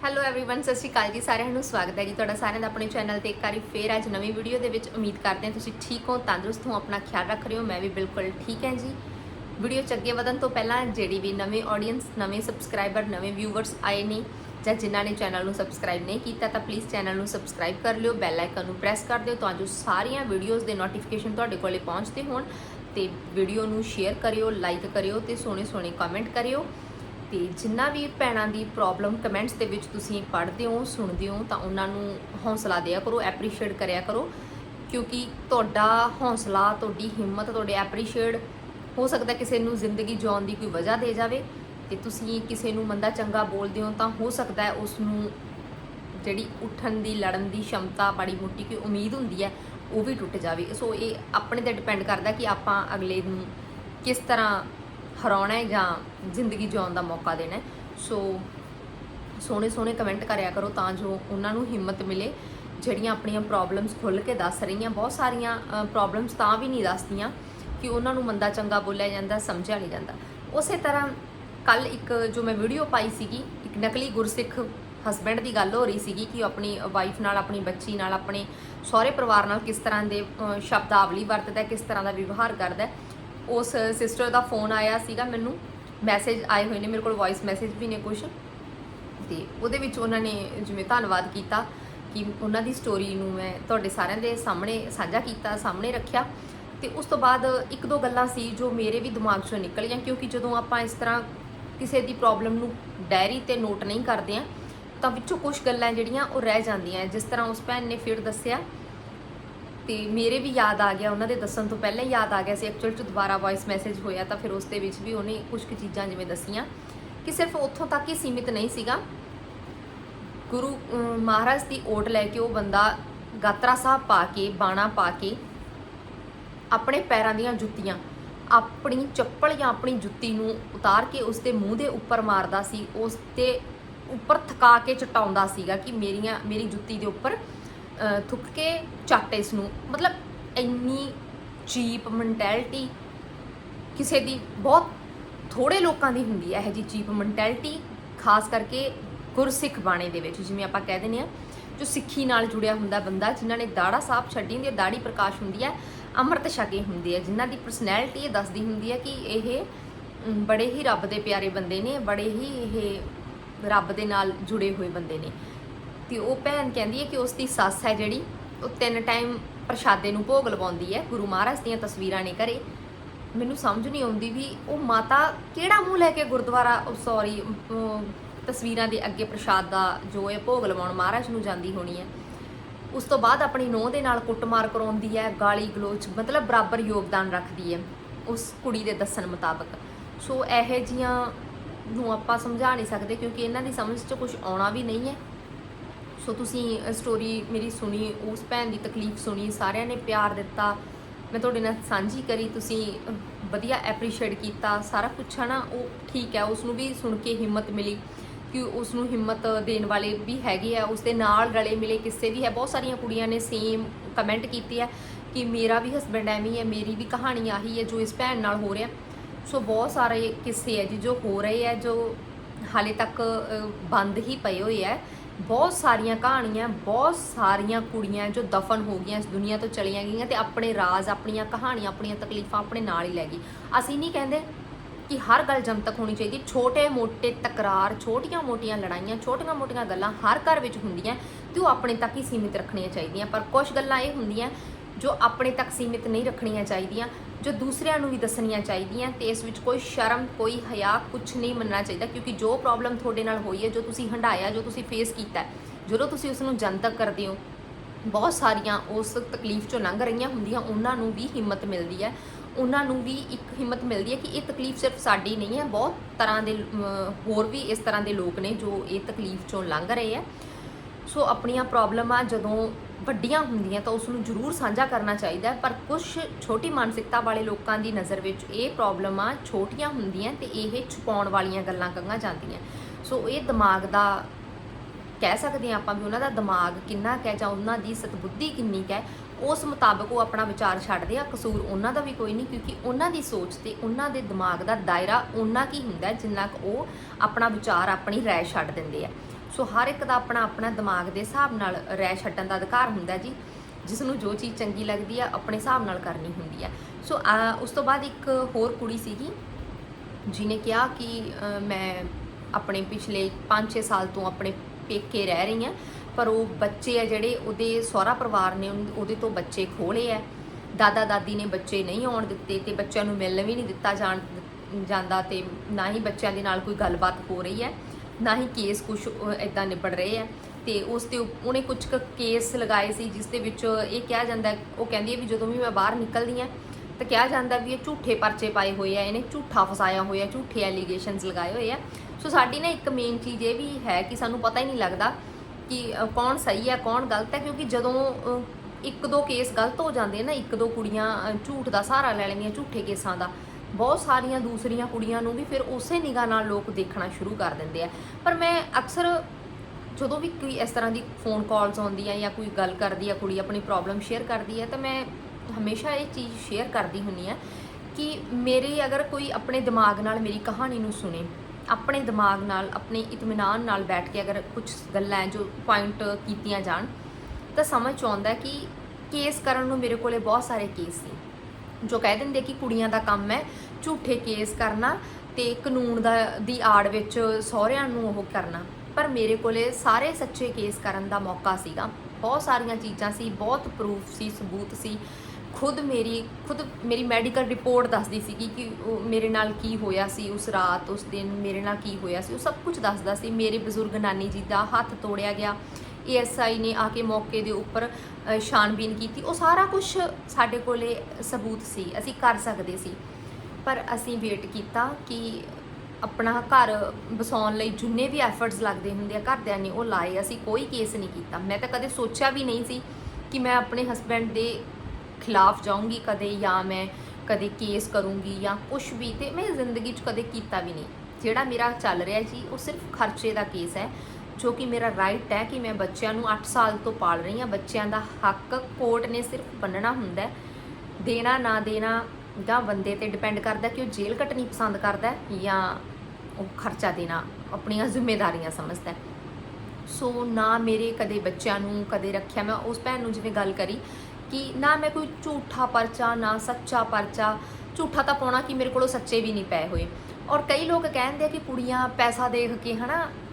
Hello everyone ਸਤਿ ਸ਼੍ਰੀ ਅਕਾਲ ਜੀ, ਸਾਰਿਆਂ ਨੂੰ ਸਵਾਗਤ ਹੈ ਜੀ ਤੁਹਾਡਾ ਸਾਰਿਆਂ ਦਾ ਆਪਣੇ ਚੈਨਲ ਤੇ ਇੱਕ ਵਾਰੀ ਫੇਰ ਅੱਜ ਨਵੀਂ ਵੀਡੀਓ ਦੇ ਵਿੱਚ ਉਮੀਦ ਕਰਦੇ ਹਾਂ ਤੁਸੀਂ ਠੀਕ ਹੋ, ਤੰਦਰੁਸਤ ਹੋ, ਆਪਣਾ ਖਿਆਲ ਰੱਖ ਰਹੇ ਹੋ, ਮੈਂ ਵੀ ਬਿਲਕੁਲ ਠੀਕ ਹਾਂ ਜੀ। ਵੀਡੀਓ ਚ ਅੱਗੇ ਵਧਣ ਤੋਂ ਪਹਿਲਾਂ ਜਿਹੜੀ ਵੀ ਨਵੇਂ ਆਡੀਅנס ਨਵੇਂ ਸਬਸਕ੍ਰਾਈਬਰ ਨਵੇਂ ਵਿਊਵਰਸ ਆਏ ਨੇ ਜਾਂ ਜਿਨ੍ਹਾਂ ਨੇ ਚੈਨਲ ਨੂੰ ਸਬਸਕ੍ਰਾਈਬ ਨਹੀਂ ਕੀਤਾ ਤਾਂ ਪਲੀਜ਼ ਚੈਨਲ ਨੂੰ ਸਬਸਕ੍ਰਾਈਬ ਕਰ ਲਿਓ ਬੈਲ ਆਈਕਨ ਨੂੰ ਪ੍ਰੈਸ ਕਰ ਦਿਓ ਤਾਂ ਜੋ ਸਾਰੀਆਂ ਵੀਡੀਓਜ਼ ਦੇ ਨੋਟੀਫਿਕੇਸ਼ਨ ਤੁਹਾਡੇ ਕੋਲੇ ਪਹੁੰਚਦੇ ਹੋਣ ਤੇ ਵੀਡੀਓ ਨੂੰ ਸ਼ੇਅਰ ਕਰਿਓ ਲਾਈਕ ਕਰਿਓ ਤੇ ਸੋਹਣੇ ਸੋਹਣੇ ਕਮੈਂਟ ਕਰਿਓ। ਤੇ ਜਿੰਨਾ ਵੀ ਭੈਣਾਂ ਦੀ ਪ੍ਰੋਬਲਮ ਕਮੈਂਟਸ ਦੇ ਵਿੱਚ ਤੁਸੀਂ ਪੜ੍ਹਦੇ ਹੋ, ਸੁਣਦੇ ਹੋ, ਤਾਂ ਉਹਨਾਂ ਨੂੰ ਹੌਸਲਾ ਦਿਆ ਕਰੋ ਐਪਰੀਸ਼ੀਏਟ ਕਰਿਆ ਕਰੋ, ਕਿਉਂਕਿ ਤੁਹਾਡਾ ਹੌਸਲਾ, ਤੁਹਾਡੀ ਹਿੰਮਤ, ਤੁਹਾਡੇ ਐਪਰੀਸ਼ੀਏਟ ਹੋ ਸਕਦਾ ਕਿਸੇ ਨੂੰ ਜ਼ਿੰਦਗੀ ਜਿਉਣ ਦੀ ਕੋਈ ਵਜ੍ਹਾ ਦੇ ਜਾਵੇ ਤੇ ਤੁਸੀਂ ਕਿਸੇ ਨੂੰ ਮੰਦਾ ਚੰਗਾ ਬੋਲਦੇ ਹੋ ਤਾਂ ਹੋ ਸਕਦਾ ਹੈ ਉਸ ਨੂੰ ਜਿਹੜੀ ਉੱਠਣ ਦੀ, ਲੜਨ ਦੀ ਸ਼ਮਤਾ ਬੜੀ ਮੋਟੀ ਕੋਈ ਉਮੀਦ ਹੁੰਦੀ ਹੈ, ਉਹ ਵੀ ਟੁੱਟ ਜਾਵੇ। ਸੋ ਇਹ ਆਪਣੇ ਤੇ ਡਿਪੈਂਡ ਕਰਦਾ ਕਿ ਆਪਾਂ ਅਗਲੇ ਨੂੰ ਕਿਸ ਤਰ੍ਹਾਂ ਹਰਾਉਣਾ ਹੈ ਜਾਂ ਜ਼ਿੰਦਗੀ ਜਿਉਣ ਦਾ ਮੌਕਾ ਦੇਣਾ ਹੈ। ਸੋ ਸੋਹਣੇ ਸੋਹਣੇ ਕਮੈਂਟ ਕਰਿਆ ਕਰੋ ਤਾਂ ਜੋ ਉਹਨਾਂ ਨੂੰ ਹਿੰਮਤ ਮਿਲੇ। ਜਿਹੜੀਆਂ ਆਪਣੀਆਂ ਪ੍ਰੋਬਲਮਸ ਖੁੱਲ੍ਹ ਕੇ ਦੱਸ ਰਹੀਆਂ, ਬਹੁਤ ਸਾਰੀਆਂ ਪ੍ਰੋਬਲਮਸ ਤਾਂ ਵੀ ਨਹੀਂ ਦੱਸਦੀਆਂ ਕਿ ਉਹਨਾਂ ਨੂੰ ਮੰਦਾ ਚੰਗਾ ਬੋਲਿਆ ਜਾਂਦਾ, ਸਮਝਿਆ ਨਹੀਂ ਜਾਂਦਾ। ਉਸੇ ਤਰ੍ਹਾਂ ਕੱਲ ਇੱਕ ਜੋ ਮੈਂ ਵੀਡੀਓ ਪਾਈ ਸੀਗੀ, ਇੱਕ ਨਕਲੀ ਗੁਰਸਿੱਖ ਹਸਬੈਂਡ ਦੀ ਗੱਲ ਹੋ ਰਹੀ ਸੀਗੀ ਕਿ ਉਹ ਆਪਣੀ ਵਾਈਫ ਨਾਲ, ਆਪਣੀ ਬੱਚੀ ਨਾਲ, ਆਪਣੇ ਸਹੁਰੇ ਪਰਿਵਾਰ ਨਾਲ ਕਿਸ ਤਰ੍ਹਾਂ ਦੇ ਸ਼ਬਦਾਵਲੀ ਵਰਤਦਾ ਕਿਸ ਤਰ੍ਹਾਂ ਦਾ ਵਿਵਹਾਰ ਕਰਦਾ ਉਸ ਸਿਸਟਰ ਦਾ ਫੋਨ ਆਇਆ ਸੀਗਾ, ਮੈਨੂੰ ਮੈਸੇਜ ਆਏ ਹੋਏ ਨੇ, ਮੇਰੇ ਕੋਲ ਵੌਇਸ ਮੈਸੇਜ ਵੀ ਨੇ ਕੁਝ ਤੇ ਉਹਦੇ ਵਿੱਚ ਉਹਨਾਂ ਨੇ ਜਿਵੇਂ ਧੰਨਵਾਦ ਕੀਤਾ ਕਿ ਉਹਨਾਂ ਦੀ ਸਟੋਰੀ ਨੂੰ ਮੈਂ ਤੁਹਾਡੇ ਸਾਰਿਆਂ ਦੇ ਸਾਹਮਣੇ ਸਾਂਝਾ ਕੀਤਾ, ਸਾਹਮਣੇ ਰੱਖਿਆ। ਤੇ ਉਸ ਤੋਂ ਬਾਅਦ ਇੱਕ ਦੋ ਗੱਲਾਂ ਸੀ ਜੋ ਮੇਰੇ ਵੀ ਦਿਮਾਗ 'ਚੋਂ ਨਿਕਲੀਆਂ, ਕਿਉਂਕਿ ਜਦੋਂ ਆਪਾਂ ਇਸ ਤਰ੍ਹਾਂ ਕਿਸੇ ਦੀ ਪ੍ਰੋਬਲਮ ਨੂੰ ਡਾਇਰੀ ਤੇ ਨੋਟ ਨਹੀਂ ਕਰਦੇ ਆ ਤਾਂ ਵਿੱਚੋਂ ਕੁਝ ਗੱਲਾਂ ਜਿਹੜੀਆਂ ਉਹ ਰਹਿ ਜਾਂਦੀਆਂ ਜਿਸ ਤਰ੍ਹਾਂ ਉਸ ਭੈਣ ਨੇ ਫਿਰ ਦੱਸਿਆ ਤੇ ਮੇਰੇ ਵੀ ਯਾਦ ਆ ਗਿਆ, ਉਹਨਾਂ ਦੇ ਦੱਸਣ ਤੋਂ ਪਹਿਲਾਂ ਹੀ ਯਾਦ ਆ ਗਿਆ ਸੀ। ਐਕਚੁਅਲ ਚ ਦੁਬਾਰਾ ਵੌਇਸ ਮੈਸੇਜ ਹੋਇਆ ਤਾਂ ਫਿਰ ਉਸ ਦੇ ਵਿੱਚ ਵੀ ਉਹਨੇ ਕੁਝ ਕੁ ਚੀਜ਼ਾਂ ਜਿਵੇਂ ਦੱਸੀਆਂ ਕਿ ਸਿਰਫ ਉੱਥੋਂ ਤੱਕ ਹੀ ਸੀਮਿਤ ਨਹੀਂ ਸੀਗਾ। ਗੁਰੂ ਮਹਾਰਾਜ ਦੀ ਓਟ ਲੈ ਕੇ ਉਹ ਬੰਦਾ ਗਾਤਰਾ ਸਾਹਿਬ ਪਾ ਕੇ, ਬਾਣਾ ਪਾ ਕੇ ਆਪਣੇ ਪੈਰਾਂ ਦੀਆਂ ਜੁੱਤੀਆਂ, ਆਪਣੀ ਚੱਪਲ ਜਾਂ ਆਪਣੀ ਜੁੱਤੀ ਨੂੰ ਉਤਾਰ ਕੇ ਉਸ ਦੇ ਮੂੰਹ ਦੇ ਉੱਪਰ ਮਾਰਦਾ ਸੀ। ਉਸ ਦੇ ਉੱਪਰ ਥਕਾ ਕੇ ਚਟਾਉਂਦਾ ਸੀਗਾ ਕਿ ਮੇਰੀਆਂ, ਮੇਰੀ ਜੁੱਤੀ ਦੇ ਉੱਪਰ ਥੁੱਕ ਕੇ ਚੱਟ ਇਸ ਨੂੰ ਮਤਲਬ ਇੰਨੀ ਚੀਪ ਮੈਂਟੈਲਿਟੀ ਕਿਸੇ ਦੀ ਬਹੁਤ ਥੋੜੇ ਲੋਕਾਂ ਦੀ ਹੁੰਦੀ ਹੈ ਇਹ ਜੀ ਚੀਪ ਮੈਂਟੈਲਿਟੀ ਖਾਸ ਕਰਕੇ ਗੁਰਸਿੱਖ ਬਾਣੇ ਦੇ ਵਿੱਚ, ਜਿਵੇਂ ਆਪਾਂ ਕਹਿ ਦਿੰਦੇ ਆ ਜੋ ਸਿੱਖੀ ਨਾਲ ਜੁੜਿਆ ਹੁੰਦਾ ਬੰਦਾ, ਜਿਨ੍ਹਾਂ ਨੇ ਦਾੜਾ ਸਾਹਿਬ ਛੱਡੀ ਹੁੰਦੀ ਹੈ, ਦਾੜੀ ਪ੍ਰਕਾਸ਼ ਹੁੰਦੀ ਹੈ, ਅੰਮ੍ਰਿਤ ਛਕੇ ਹੁੰਦੇ ਹੈ ਜਿਨ੍ਹਾਂ ਦੀ ਪਰਸਨੈਲਿਟੀ ਇਹ ਦੱਸਦੀ ਹੁੰਦੀ ਹੈ ਕਿ ਇਹ ਬੜੇ ਹੀ ਰੱਬ ਦੇ ਪਿਆਰੇ ਬੰਦੇ ਨੇ, ਬੜੇ ਹੀ ਇਹ ਰੱਬ ਦੇ ਨਾਲ ਜੁੜੇ ਹੋਏ ਬੰਦੇ ਨੇ। ਤੇ ਉਹ ਭੈਣ ਕਹਿੰਦੀ ਹੈ ਕਿ ਉਸ ਦੀ ਸੱਸ ਹੈ ਜਿਹੜੀ, ਉਹ ਤਿੰਨ ਟਾਈਮ ਪ੍ਰਸ਼ਾਦੇ ਨੂੰ ਭੋਗ ਲਵਾਉਂਦੀ ਹੈ, ਗੁਰੂ ਮਹਾਰਾਜ ਦੀਆਂ ਤਸਵੀਰਾਂ ਨੇ ਘਰੇ। ਮੈਨੂੰ ਸਮਝ ਨਹੀਂ ਆਉਂਦੀ ਵੀ ਉਹ ਮਾਤਾ ਕਿਹੜਾ ਮੂੰਹ ਲੈ ਕੇ ਗੁਰਦੁਆਰਾ ਸੌਰੀ ਤਸਵੀਰਾਂ ਦੇ ਅੱਗੇ ਪ੍ਰਸ਼ਾਦ ਦਾ ਜੋ ਇਹ ਭੋਗ ਲਵਾਉਣ ਮਹਾਰਾਜ ਨੂੰ ਜਾਂਦੀ ਹੋਣੀ ਹੈ। ਉਸ ਤੋਂ ਬਾਅਦ ਆਪਣੀ ਨੋਹ ਦੇ ਨਾਲ ਕੁੱਟਮਾਰ ਕਰਾਉਂਦੀ ਹੈ, ਗਾਲੀ ਗਲੋਚ, ਮਤਲਬ ਬਰਾਬਰ ਯੋਗਦਾਨ ਰੱਖਦੀ ਹੈ ਉਸ ਕੁੜੀ ਦੇ ਦੱਸਣ ਮੁਤਾਬਕ। ਸੋ ਇਹੋ ਜੀਆਂ ਨੂੰ ਆਪਾਂ ਸਮਝਾ ਨਹੀਂ ਸਕਦੇ ਕਿਉਂਕਿ ਇਹਨਾਂ ਦੀ ਸਮਝ 'ਚ ਕੁਝ ਆਉਣਾ ਵੀ ਨਹੀਂ ਹੈ। ਸੋ ਤੁਸੀਂ ਸਟੋਰੀ ਮੇਰੀ ਸੁਣੀ, ਉਸ ਭੈਣ ਦੀ ਤਕਲੀਫ ਸੁਣੀ, ਸਾਰਿਆਂ ਨੇ ਪਿਆਰ ਦਿੱਤਾ। ਮੈਂ ਤੁਹਾਡੇ ਨਾਲ ਸਾਂਝੀ ਕਰੀ, ਤੁਸੀਂ ਵਧੀਆ ਐਪਰੀਸ਼ੀਏਟ ਕੀਤਾ, ਸਾਰਾ ਕੁਝ ਹੈ ਨਾ ਉਹ ਠੀਕ ਹੈ ਉਸ ਨੂੰ ਵੀ ਸੁਣ ਕੇ ਹਿੰਮਤ ਮਿਲੀ ਕਿ ਉਸ ਨੂੰ ਹਿੰਮਤ ਦੇਣ ਵਾਲੇ ਵੀ ਹੈਗੇ ਆ ਉਸ ਦੇ ਨਾਲ ਰਲੇ ਮਿਲੇ ਕਿਸੇ ਵੀ ਹੈ। ਬਹੁਤ ਸਾਰੀਆਂ ਕੁੜੀਆਂ ਨੇ ਸੇਮ ਕਮੈਂਟ ਕੀਤੀ ਹੈ ਕਿ ਮੇਰਾ ਵੀ ਹਸਬੰਡ ਐਵੇਂ ਹੈ ਮੇਰੀ ਵੀ ਕਹਾਣੀ ਆਹੀ ਹੈ ਜੋ ਇਸ ਭੈਣ ਨਾਲ ਹੋ ਰਿਹਾ। ਸੋ ਬਹੁਤ ਸਾਰੇ ਕਿੱਸੇ ਹੈ ਜੀ ਜੋ ਹੋ ਰਹੇ ਹੈ, ਜੋ ਹਾਲੇ ਤੱਕ ਬੰਦ ਹੀ ਪਏ ਹੋਏ ਹੈ। ਬਹੁਤ ਸਾਰੀਆਂ ਕਹਾਣੀਆਂ, ਬਹੁਤ ਸਾਰੀਆਂ ਕੁੜੀਆਂ ਜੋ ਦਫਨ ਹੋ ਗਈਆਂ ਇਸ ਦੁਨੀਆ ਤੋਂ ਚਲੀਆਂ ਗਈਆਂ ਤੇ ਆਪਣੇ ਰਾਜ਼, ਆਪਣੀਆਂ ਕਹਾਣੀਆਂ, ਆਪਣੀਆਂ ਤਕਲੀਫਾਂ ਆਪਣੇ ਨਾਲ ਹੀ ਲੈ ਗਈ। ਅਸੀਂ ਨਹੀਂ ਕਹਿੰਦੇ ਕਿ ਹਰ ਗੱਲ ਜਨਤਕ ਹੋਣੀ ਚਾਹੀਦੀ। ਛੋਟੇ ਮੋਟੇ ਤਕਰਾਰ, ਛੋਟੀਆਂ ਮੋਟੀਆਂ ਲੜਾਈਆਂ, ਛੋਟੀਆਂ ਮੋਟੀਆਂ ਗੱਲਾਂ ਹਰ ਘਰ ਵਿੱਚ ਹੁੰਦੀਆਂ, ਤੇ ਉਹ ਆਪਣੇ ਤੱਕ ਹੀ ਸੀਮਿਤ ਰੱਖਣੀਆਂ ਚਾਹੀਦੀਆਂ। ਪਰ ਕੁਝ ਗੱਲਾਂ ਇਹ ਹੁੰਦੀਆਂ ਜੋ ਆਪਣੇ ਤੱਕ ਸੀਮਿਤ ਨਹੀਂ ਰੱਖਣੀਆਂ ਚਾਹੀਦੀਆਂ। ਜੋ ਦੂਸਰਿਆਂ ਨੂੰ ਵੀ ਦੱਸਣੀਆਂ ਚਾਹੀਦੀਆਂ ਤੇ ਇਸ ਵਿੱਚ ਕੋਈ ਸ਼ਰਮ, ਕੋਈ ਹਯਾ ਕੁਝ ਨਹੀਂ ਮੰਨਣਾ ਚਾਹੀਦਾ ਕਿਉਂਕਿ ਜੋ ਪ੍ਰੋਬਲਮ ਤੁਹਾਡੇ ਨਾਲ ਹੋਈ ਹੈ, ਜੋ ਤੁਸੀਂ ਹੰਡਾਇਆ ਜੋ ਤੁਸੀਂ ਫੇਸ ਕੀਤਾ ਜਦੋਂ ਤੁਸੀਂ ਉਸ ਨੂੰ ਜਨਤਕ ਕਰਦੇ ਹੋ, ਬਹੁਤ ਸਾਰੀਆਂ ਉਸ ਤਕਲੀਫ ਚੋਂ ਲੰਘ ਰਹੀਆਂ ਹੁੰਦੀਆਂ, ਉਹਨਾਂ ਨੂੰ ਵੀ ਹਿੰਮਤ ਮਿਲਦੀ ਹੈ। ਉਹਨਾਂ ਨੂੰ ਵੀ ਇੱਕ ਹਿੰਮਤ ਮਿਲਦੀ ਹੈ ਕਿ ਇਹ ਤਕਲੀਫ ਸਿਰਫ ਸਾਡੀ ਨਹੀਂ ਹੈ, ਬਹੁਤ ਤਰ੍ਹਾਂ ਦੇ ਹੋਰ ਵੀ ਇਸ ਤਰ੍ਹਾਂ ਦੇ ਲੋਕ ਨੇ ਜੋ ਇਹ ਤਕਲੀਫ ਚੋਂ ਲੰਘ ਰਹੇ ਆ ਸੋ ਆਪਣੀਆਂ ਪ੍ਰੋਬਲਮਾਂ ਜਦੋਂ ਵੱਡੀਆਂ ਹੁੰਦੀਆਂ ਤਾਂ ਉਸ ਨੂੰ ਜ਼ਰੂਰ ਸਾਂਝਾ ਕਰਨਾ ਚਾਹੀਦਾ ਪਰ ਕੁਝ ਛੋਟੀ ਮਾਨਸਿਕਤਾ ਵਾਲੇ ਲੋਕਾਂ ਦੀ ਨਜ਼ਰ ਵਿੱਚ ਇਹ ਪ੍ਰੋਬਲਮਾਂ ਛੋਟੀਆਂ ਹੁੰਦੀਆਂ ਤੇ ਇਹ ਛੁਪਾਉਣ ਵਾਲੀਆਂ ਗੱਲਾਂ ਕਹੀਆਂ ਜਾਂਦੀਆਂ। ਸੋ ਇਹ ਦਿਮਾਗ ਦਾ ਕਹਿ ਸਕਦੇ ਹਾਂ ਆਪਾਂ ਵੀ ਉਹਨਾਂ ਦਾ ਦਿਮਾਗ ਕਿੰਨਾ ਕੁ ਹੈ ਜਾਂ ਉਹਨਾਂ ਦੀ ਸਤਬੁੱਧੀ ਕਿੰਨੀ ਕੁ ਹੈ, ਉਸ ਮੁਤਾਬਕ ਉਹ ਆਪਣਾ ਵਿਚਾਰ ਛੱਡਦੇ ਆ। ਕਸੂਰ ਉਹਨਾਂ ਦਾ ਵੀ ਕੋਈ ਨਹੀਂ ਕਿਉਂਕਿ ਉਹਨਾਂ ਦੀ ਸੋਚ ਤੇ ਉਹਨਾਂ ਦੇ ਦਿਮਾਗ ਦਾ ਦਾਇਰਾ ਉਹਨਾਂ ਕੀ ਹੁੰਦਾ ਜਿੰਨਾ ਕੁ ਉਹ ਆਪਣਾ ਵਿਚਾਰ, ਆਪਣੀ ਰਾਏ ਛੱਡ ਦਿੰਦੇ ਆ। ਸੋ ਹਰ ਇੱਕ ਦਾ ਆਪਣਾ ਆਪਣਾ ਦਿਮਾਗ ਦੇ ਹਿਸਾਬ ਨਾਲ ਰਹਿ ਛੱਡਣ ਦਾ ਅਧਿਕਾਰ ਹੁੰਦਾ ਜੀ, ਜਿਸ ਨੂੰ ਜੋ ਚੀਜ਼ ਚੰਗੀ ਲੱਗਦੀ ਆ, ਆਪਣੇ ਹਿਸਾਬ ਨਾਲ ਕਰਨੀ ਹੁੰਦੀ ਆ। ਸੋ ਉਸ ਤੋਂ ਬਾਅਦ ਇੱਕ ਹੋਰ ਕੁੜੀ ਸੀਗੀ ਜਿਨੇ ਕਿਹਾ ਕਿ ਮੈਂ ਆਪਣੇ ਪਿਛਲੇ 5-6 ਸਾਲ ਤੋਂ ਆਪਣੇ ਪੇਕੇ ਰਹਿ ਰਹੀ ਹਾਂ ਪਰ ਉਹ ਬੱਚੇ ਆ ਜਿਹੜੇ, ਉਹਦੇ ਸਹੁਰਾ ਪਰਿਵਾਰ ਨੇ ਉਹਦੇ ਤੋਂ ਬੱਚੇ ਖੋਲੇ ਆ। ਦਾਦਾ ਦਾਦੀ ਨੇ ਬੱਚੇ ਨਹੀਂ ਆਉਣ ਦਿੱਤੇ ਤੇ ਬੱਚਿਆਂ ਨੂੰ ਮਿਲਣ ਵੀ ਨਹੀਂ ਦਿੱਤਾ ਜਾਣ, ਜਾਂਦਾ ਤੇ ਨਾ ਹੀ ਬੱਚਿਆਂ ਦੇ ਨਾਲ ਕੋਈ ਗੱਲਬਾਤ ਹੋ ਰਹੀ ਹੈ ਨਾ ਹੀ ਕੇਸ ਕੁਝ ਇਦਾਂ ਨਿਬੜ ਰਹੇ ਆ। ਤੇ ਉਸ ਤੇ ਉਪ- ਉਹਨੇ ਕੁਝ ਕੁ ਕੇਸ ਲਗਾਏ ਸੀ, ਜਿਸ ਦੇ ਵਿੱਚ ਇਹ ਕਿਹਾ ਜਾਂਦਾ, ਉਹ ਕਹਿੰਦੀ ਹੈ ਵੀ ਜਦੋਂ ਵੀ ਮੈਂ ਬਾਹਰ ਨਿਕਲਦੀ ਆ ਤਾਂ ਕਿਹਾ ਜਾਂਦਾ ਵੀ ਇਹ ਝੂਠੇ ਪਰਚੇ ਪਾਏ ਹੋਏ ਆ, ਇਹਨੇ ਝੂਠਾ ਫਸਾਇਆ ਹੋਇਆ, ਝੂਠੇ ਐਲੀਗੇਸ਼ਨਸ ਲਗਾਏ ਹੋਏ ਆ। ਸੋ ਸਾਡੀ ਨਾ ਇੱਕ ਮੇਨ ਚੀਜ਼ ਇਹ ਵੀ ਹੈ ਕਿ ਸਾਨੂੰ ਪਤਾ ਹੀ ਨਹੀਂ ਲੱਗਦਾ ਕਿ ਕੌਣ ਸਹੀ ਹੈ ਕੌਣ ਗਲਤ ਹੈ ਕਿਉਂਕਿ ਜਦੋਂ ਇੱਕ ਦੋ ਕੇਸ ਗਲਤ ਹੋ ਜਾਂਦੇ ਨਾ, ਇੱਕ ਦੋ ਕੁੜੀਆਂ ਝੂਠ ਦਾ ਸਹਾਰਾ ਲੈ ਲੈਂਦੀਆਂ, ਝੂਠੇ ਕੇਸਾਂ ਦਾ ਬਹੁਤ ਸਾਰੀਆਂ ਦੂਸਰੀਆਂ ਕੁੜੀਆਂ ਨੂੰ ਵੀ ਫਿਰ ਉਸੇ ਨਿਗਾਹ ਨਾਲ ਲੋਕ ਦੇਖਣਾ ਸ਼ੁਰੂ ਕਰ ਦਿੰਦੇ ਆ। ਪਰ ਮੈਂ ਅਕਸਰ ਜਦੋਂ ਵੀ ਕੋਈ ਇਸ ਤਰ੍ਹਾਂ ਦੀ ਫੋਨ ਕਾਲਸ ਆਉਂਦੀ ਆ ਜਾਂ ਕੋਈ ਗੱਲ ਕਰਦੀ ਆ, ਕੁੜੀ ਆਪਣੀ ਪ੍ਰੋਬਲਮ ਸ਼ੇਅਰ ਕਰਦੀ ਆ, ਤਾਂ ਮੈਂ ਹਮੇਸ਼ਾ ਇਹ ਚੀਜ਼ ਸ਼ੇਅਰ ਕਰਦੀ ਹੁੰਨੀ ਆ ਕਿ ਮੇਰੇ ਅਗਰ ਕੋਈ ਆਪਣੇ ਦਿਮਾਗ ਨਾਲ ਮੇਰੀ ਕਹਾਣੀ ਨੂੰ ਸੁਣੇ, ਆਪਣੇ ਦਿਮਾਗ ਨਾਲ, ਆਪਣੇ ਇਤਮਾਨਾਨ ਨਾਲ ਬੈਠ ਕੇ ਅਗਰ ਕੁਝ ਗੱਲਾਂ ਹੈ ਜੋ ਪੁਆਇੰਟ ਕੀਤੀਆਂ ਜਾਣ, ਤਾਂ ਸਮਝ 'ਚ ਆਉਂਦਾ ਕਿ ਕੇਸ ਕਰਨ ਨੂੰ ਮੇਰੇ ਕੋਲੇ ਬਹੁਤ ਸਾਰੇ ਕੇਸ ਸੀ। ਜੋ ਕਹਿ ਦਿੰਦੇ ਕਿ ਕੁੜੀਆਂ ਦਾ ਕੰਮ ਹੈ, ਝੂਠੇ ਕੇਸ ਕਰਨਾ ਤੇ ਕਾਨੂੰਨ ਦਾ, ਦੀ ਆੜ ਵਿੱਚ ਸਹੁਰਿਆਂ ਨੂੰ ਉਹ ਕਰਨਾ। ਪਰ ਮੇਰੇ ਕੋਲੇ ਸਾਰੇ ਸੱਚੇ ਕੇਸ ਕਰਨ ਦਾ ਮੌਕਾ ਸੀਗਾ। ਬਹੁਤ ਸਾਰੀਆਂ ਚੀਜ਼ਾਂ ਸੀ, ਬਹੁਤ ਪ੍ਰੂਫ ਸੀ, ਸਬੂਤ ਸੀ। ਖੁਦ ਮੇਰੀ ਖੁਦ ਮੇਰੀ ਮੈਡੀਕਲ ਰਿਪੋਰਟ ਦੱਸਦੀ ਸੀਗੀ ਕਿ ਉਹ ਮੇਰੇ ਨਾਲ ਕੀ ਹੋਇਆ ਸੀ, ਉਸ ਰਾਤ, ਉਸ ਦਿਨ ਮੇਰੇ ਨਾਲ ਕੀ ਹੋਇਆ ਸੀ, ਉਹ ਸਭ ਕੁਝ ਦੱਸਦਾ ਸੀ। ਮੇਰੇ ਬਜ਼ੁਰਗ ਨਾਨੀ ਜੀ ਦਾ ਹੱਥ ਤੋੜਿਆ ਗਿਆ। ਏਐਸਆਈ ਨੇ ਆ ਕੇ ਮੌਕੇ ਦੇ ਉੱਪਰ ਅ, ਛਾਣਬੀਨ ਕੀਤੀ। ਉਹ ਸਾਰਾ ਕੁਝ ਸਾਡੇ ਕੋਲੇ ਸਬੂਤ ਸੀ ਅਸੀਂ ਕਰ ਸਕਦੇ ਸੀ। ਪਰ ਅਸੀਂ ਵੇਟ ਕੀਤਾ ਕਿ ਆਪਣਾ ਘਰ ਬਸਾਉਣ ਲਈ ਜਿੰਨੇ ਵੀ ਐਫਰਟਸ ਲੱਗਦੇ ਹੁੰਦੇ ਆ ਘਰਦਿਆਂ ਨੇ ਉਹ ਲਾਏ। ਅਸੀਂ ਕੋਈ ਕੇਸ ਨਹੀਂ ਕੀਤਾ। ਮੈਂ ਤਾਂ ਕਦੇ ਸੋਚਿਆ ਵੀ ਨਹੀਂ ਸੀ ਕਿ ਮੈਂ ਆਪਣੇ ਹਸਬੰਡ ਦੇ ਖਿਲਾਫ ਜਾਊਂਗੀ ਕਦੇ ਜਾਂ ਮੈਂ ਕਦੇ ਕੇਸ ਕਰੂੰਗੀ ਜਾਂ ਕੁਝ ਵੀ। ਤੇ ਮੈਂ ਜ਼ਿੰਦਗੀ 'ਚ ਕਦੇ ਕੀਤਾ ਵੀ ਨਹੀਂ। ਜਿਹੜਾ ਮੇਰਾ ਚੱਲ ਰਿਹਾ ਜੀ ਉਹ ਸਿਰਫ ਖਰਚੇ ਦਾ ਕੇਸ ਹੈ। ਜੋ ਕਿ ਮੇਰਾ ਰਾਈਟ ਹੈ ਕਿ ਮੈਂ ਬੱਚਿਆਂ ਨੂੰ 8 ਸਾਲ ਤੋਂ ਪਾਲ ਰਹੀ ਹਾਂ। ਬੱਚਿਆਂ ਦਾ ਹੱਕ ਕੋਰਟ ਨੇ ਸਿਰਫ ਬੰਨਣਾ ਹੁੰਦਾ ਦੇਣਾ, ਨਾ ਦੇਣਾ ਜਾਂ ਬੰਦੇ ਤੇ ਡਿਪੈਂਡ ਕਰਦਾ ਕਿ ਉਹ ਜੇਲ੍ਹ ਕੱਟਣੀ ਪਸੰਦ ਕਰਦਾ ਜਾਂ ਉਹ ਖਰਚਾ ਦੇਣਾ ਆਪਣੀਆਂ ਜ਼ਿੰਮੇਵਾਰੀਆਂ ਸਮਝਦਾ ਸੋ ਨਾ ਮੇਰੇ ਕਦੇ ਬੱਚਿਆਂ ਨੂੰ ਕਦੇ ਰੱਖਿਆ। ਮੈਂ ਉਸ ਭੈਣ ਨੂੰ ਜਿਵੇਂ ਗੱਲ ਕਰੀ ਕਿ ਨਾ ਮੈਂ ਕੋਈ ਝੂਠਾ ਪਰਚਾ, ਨਾ ਸੱਚਾ ਪਰਚਾ। ਝੂਠਾ ਤਾਂ ਪਾਉਣਾ ਕਿ ਮੇਰੇ ਕੋਲੋਂ ਸੱਚੇ ਵੀ ਨਹੀਂ ਪਏ ਹੋਏ। ਔਰ ਕਈ ਲੋਕ ਕਹਿੰਦੇ ਆ ਕਿ ਕੁੜੀਆਂ ਪੈਸਾ ਦੇਖ ਕੇ ਹਨਾ ਵੀ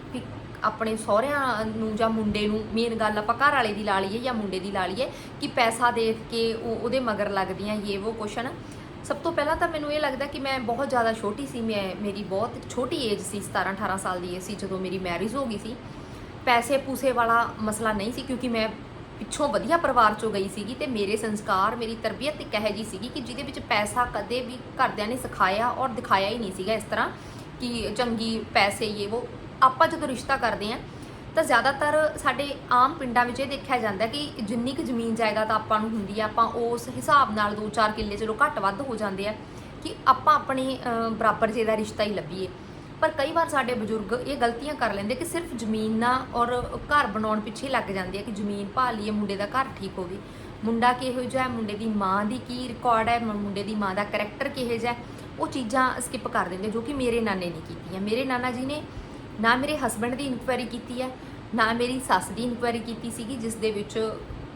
ਆਪਣੇ ਸਹੁਰਿਆਂ ਨੂੰ ਜਾਂ ਮੁੰਡੇ ਨੂੰ ਮੇਨ ਗੱਲ ਆਪਾਂ ਘਰ ਵਾਲੇ ਦੀ ਲਾ ਲਈਏ ਜਾਂ ਮੁੰਡੇ ਦੀ ਲਾ ਲਈਏ ਕਿ ਪੈਸਾ ਦੇਖ ਕੇ ਉਹ ਉਹਦੇ ਮਗਰ ਲੱਗਦੀਆਂ ਇਹ ਉਹ ਕੁਛ ਸਭ ਤੋਂ ਪਹਿਲਾਂ ਤਾਂ ਮੈਨੂੰ ਇਹ ਲੱਗਦਾ ਕਿ ਮੈਂ ਬਹੁਤ ਜ਼ਿਆਦਾ ਛੋਟੀ ਸੀ, ਮੈਂ, ਮੇਰੀ ਬਹੁਤ ਛੋਟੀ ਏਜ ਸੀ 17 18 ਸਾਲ ਦੀ ਏਜ ਸੀ ਜਦੋਂ ਮੇਰੀ ਮੈਰਿਜ ਹੋ ਗਈ ਸੀ। ਪੈਸੇ ਪੂਸੇ ਵਾਲਾ ਮਸਲਾ ਨਹੀਂ ਸੀ ਕਿਉਂਕਿ ਮੈਂ ਪਿੱਛੋਂ ਵਧੀਆ ਪਰਿਵਾਰ ਚੋਂ ਗਈ ਸੀਗੀ ਤੇ ਮੇਰੇ ਸੰਸਕਾਰ, ਮੇਰੀ ਤਰਬੀਅਤ ਇੱਕ ਇਹੋ ਜੀ ਸੀਗੀ ਕਿ ਜਿਹਦੇ ਵਿੱਚ ਪੈਸਾ ਕਦੇ ਵੀ ਘਰਦਿਆਂ ਨੇ ਸਿਖਾਇਆ ਔਰ ਦਿਖਾਇਆ ਹੀ ਨਹੀਂ ਸੀਗਾ ਇਸ ਤਰ੍ਹਾਂ ਕਿ ਚੰਗੀ ਪੈਸੇ ਇਹ ਉਹ ਆਪਾਂ ਜਦੋਂ ਰਿਸ਼ਤਾ ਕਰਦੇ ਆਂ ਤਾਂ ਜ਼ਿਆਦਾਤਰ ਸਾਡੇ ਆਮ ਪਿੰਡਾਂ ਵਿੱਚ ਇਹ ਦੇਖਿਆ ਜਾਂਦਾ ਕਿ ਜਿੰਨੀ ਕੁ ਜ਼ਮੀਨ ਜਾਇਦਾਦ ਆਪਾਂ ਨੂੰ ਹੁੰਦੀ ਆ, ਆਪਾਂ ਉਸ ਹਿਸਾਬ ਨਾਲ 2-4 ਕਿੱਲੇ ਚਲੋ ਘੱਟ ਵੱਧ ਹੋ ਜਾਂਦੇ ਆ ਕਿ ਆਪਾਂ ਆਪਣੇ ਬਰਾਬਰ ਜੇ ਦਾ ਰਿਸ਼ਤਾ ਹੀ ਲੱਭੀਏ। ਪਰ ਕਈ ਵਾਰ ਸਾਡੇ ਬਜ਼ੁਰਗ ਇਹ ਗਲਤੀਆਂ ਕਰ ਲੈਂਦੇ ਕਿ ਸਿਰਫ ਜ਼ਮੀਨਾਂ ਔਰ ਘਰ ਬਣਾਉਣ ਪਿੱਛੇ ਲੱਗ ਜਾਂਦੇ ਆ ਕਿ ਜ਼ਮੀਨ ਭਾ ਲਈਏ, ਮੁੰਡੇ ਦਾ ਘਰ ਠੀਕ ਹੋਵੇ ਮੁੰਡਾ ਕਿਹੋ ਜਿਹਾ ਹੈ, ਮੁੰਡੇ ਦੀ ਮਾਂ ਦੀ ਕੀ ਰਿਕਾਰਡ ਹੈ ਮੁੰਡੇ ਦੀ ਮਾਂ ਦਾ ਕੈਰੈਕਟਰ ਕਿਹੋ ਜਿਹਾ ਉਹ ਚੀਜ਼ਾਂ ਸਕਿਪ ਕਰ ਦਿੰਦੇ ਜੋ ਕਿ ਮੇਰੇ ਨਾਨੇ ਨੇ ਕੀਤੀਆਂ। ਮੇਰੇ ਨਾਨਾ ਜੀ ਨੇ ਨਾ ਮੇਰੇ ਹਸਬੰਡ ਦੀ ਇਨਕੁਆਇਰੀ ਕੀਤੀ ਹੈ, ਨਾ ਮੇਰੀ ਸੱਸ ਦੀ ਇਨਕੁਆਇਰੀ ਕੀਤੀ ਸੀਗੀ, ਜਿਸ ਦੇ ਵਿੱਚ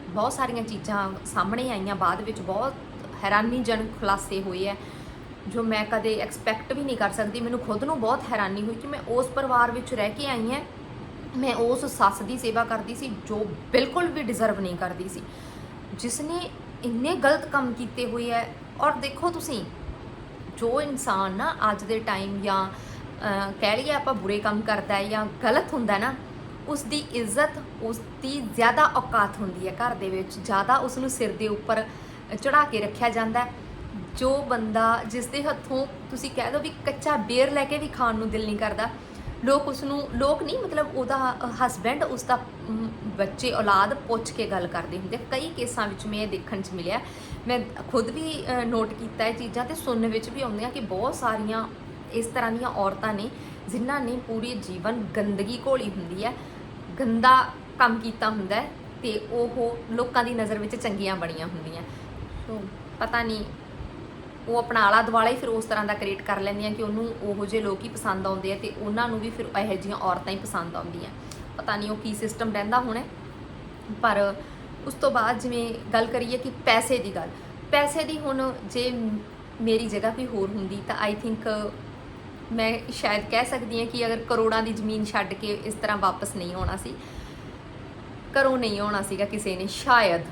ਬਹੁਤ ਸਾਰੀਆਂ ਚੀਜ਼ਾਂ ਸਾਹਮਣੇ ਆਈਆਂ, ਬਾਅਦ ਵਿੱਚ ਬਹੁਤ ਹੈਰਾਨੀਜਨਕ ਖੁਲਾਸੇ ਹੋਏ ਹੈ, ਜੋ ਮੈਂ ਕਦੇ ਐਕਸਪੈਕਟ ਵੀ ਨਹੀਂ ਕਰ ਸਕਦੀ। ਮੈਨੂੰ ਖੁਦ ਨੂੰ ਬਹੁਤ ਹੈਰਾਨੀ ਹੋਈ ਕਿ ਮੈਂ ਉਸ ਪਰਿਵਾਰ ਵਿੱਚ ਰਹਿ ਕੇ ਆਈ ਹਾਂ। ਮੈਂ ਉਸ ਸੱਸ ਦੀ ਸੇਵਾ ਕਰਦੀ ਸੀ, ਜੋ ਬਿਲਕੁਲ ਵੀ ਡਿਜ਼ਰਵ ਨਹੀਂ ਕਰਦੀ ਸੀ। ਜਿਸ ਨੇ ਇੰਨੇ ਗਲਤ ਕੰਮ ਕੀਤੇ ਹੋਏ ਹੈ, ਔਰ ਦੇਖੋ ਤੁਸੀਂ, ਜੋ ਇਨਸਾਨ ਨਾ ਅੱਜ ਦੇ ਟਾਈਮ ਜਾਂ ਕਹਿ ਲਈਏ ਆਪਾਂ ਬੁਰੇ ਕੰਮ ਕਰਦਾ ਹੈ ਜਾਂ ਗਲਤ ਹੁੰਦਾ ਨਾ ਉਸ ਦੀ ਇੱਜ਼ਤ ਉਸ ਦੀ ਜ਼ਿਆਦਾ ਔਕਾਤ ਹੁੰਦੀ ਹੈ ਘਰ ਦੇ ਵਿੱਚ, ਜ਼ਿਆਦਾ ਉਸ ਨੂੰ ਸਿਰ ਦੇ ਉੱਪਰ ਚੜਾ ਕੇ ਰੱਖਿਆ ਜਾਂਦਾ ਜੋ ਬੰਦਾ ਜਿਸ ਦੇ ਹੱਥੋਂ ਤੁਸੀਂ ਕਹਿ ਦਿਓ ਵੀ ਕੱਚਾ ਬੇਰ ਲੈ ਕੇ ਵੀ ਖਾਣ ਨੂੰ ਦਿਲ ਨਹੀਂ ਕਰਦਾ, ਲੋਕ ਉਸ ਨੂੰ ਲੋਕ ਨਹੀਂ, ਮਤਲਬ ਉਹਦਾ ਹਸਬੈਂਡ ਉਸ ਦਾ ਬੱਚੇ, ਔਲਾਦ ਪੁੱਛ ਕੇ ਗੱਲ ਕਰਦੇ ਹੁੰਦੇ ਕਈ ਕੇਸਾਂ ਵਿੱਚ ਮੈਂ ਇਹ ਦੇਖਣ 'ਚ ਮਿਲਿਆ। ਮੈਂ ਖੁਦ ਵੀ ਨੋਟ ਕੀਤਾ ਇਹ ਚੀਜ਼ਾਂ ਤੇ ਸੁਣਨ ਵਿੱਚ ਵੀ ਆਉਂਦੀਆਂ ਕਿ ਬਹੁਤ ਸਾਰੀਆਂ ਇਸ ਤਰ੍ਹਾਂ ਦੀਆਂ ਔਰਤਾਂ ਨੇ, ਜਿਨ੍ਹਾਂ ਨੇ ਪੂਰੀ ਜੀਵਨ ਗੰਦਗੀ ਘੋਲੀ ਹੁੰਦੀ ਹੈ, ਗੰਦਾ ਕੰਮ ਕੀਤਾ ਹੁੰਦਾ ਹੈ ਤੇ ਉਹ ਲੋਕਾਂ ਦੀ ਨਜ਼ਰ ਵਿੱਚ ਚੰਗੀਆਂ ਬਣੀਆਂ ਹੁੰਦੀਆਂ। ਸੋ ਪਤਾ ਨਹੀਂ, ਉਹ ਆਪਣਾ ਆਲਾ ਦੁਆਲਾ ਹੀ ਫਿਰ ਉਸ ਤਰ੍ਹਾਂ ਦਾ ਕ੍ਰੀਏਟ ਕਰ ਲੈਂਦੀਆਂ ਕਿ ਉਹਨੂੰ ਉਹੋ ਜਿਹੇ ਲੋਕ ਹੀ ਪਸੰਦ ਆਉਂਦੇ ਆ ਤੇ ਉਹਨਾਂ ਨੂੰ ਵੀ ਫਿਰ ਇਹੋ ਜਿਹੀਆਂ ਔਰਤਾਂ ਹੀ ਪਸੰਦ ਆਉਂਦੀਆਂ। ਪਤਾ ਨਹੀਂ ਉਹ ਕੀ ਸਿਸਟਮ ਰਹਿੰਦਾ ਹੋਣਾ ਪਰ ਉਸ ਤੋਂ ਬਾਅਦ ਜਿਵੇਂ ਗੱਲ ਕਰੀਏ ਕਿ ਪੈਸੇ ਦੀ ਗੱਲ, ਪੈਸੇ ਦੀ ਹੁਣ ਜੇ ਮੇਰੀ ਜਗ੍ਹਾ ਕੋਈ ਹੋਰ ਹੁੰਦੀ ਤਾਂ ਆਈ ਥਿੰਕ ਮੈਂ ਸ਼ਾਇਦ ਕਹਿ ਸਕਦੀ ਹਾਂ ਕਿ ਅਗਰ ਕਰੋੜਾਂ ਦੀ ਜ਼ਮੀਨ ਛੱਡ ਕੇ ਇਸ ਤਰ੍ਹਾਂ ਵਾਪਸ ਨਹੀਂ ਆਉਣਾ ਸੀ, ਘਰੋਂ ਨਹੀਂ ਆਉਣਾ ਸੀਗਾ ਕਿਸੇ ਨੇ, ਸ਼ਾਇਦ।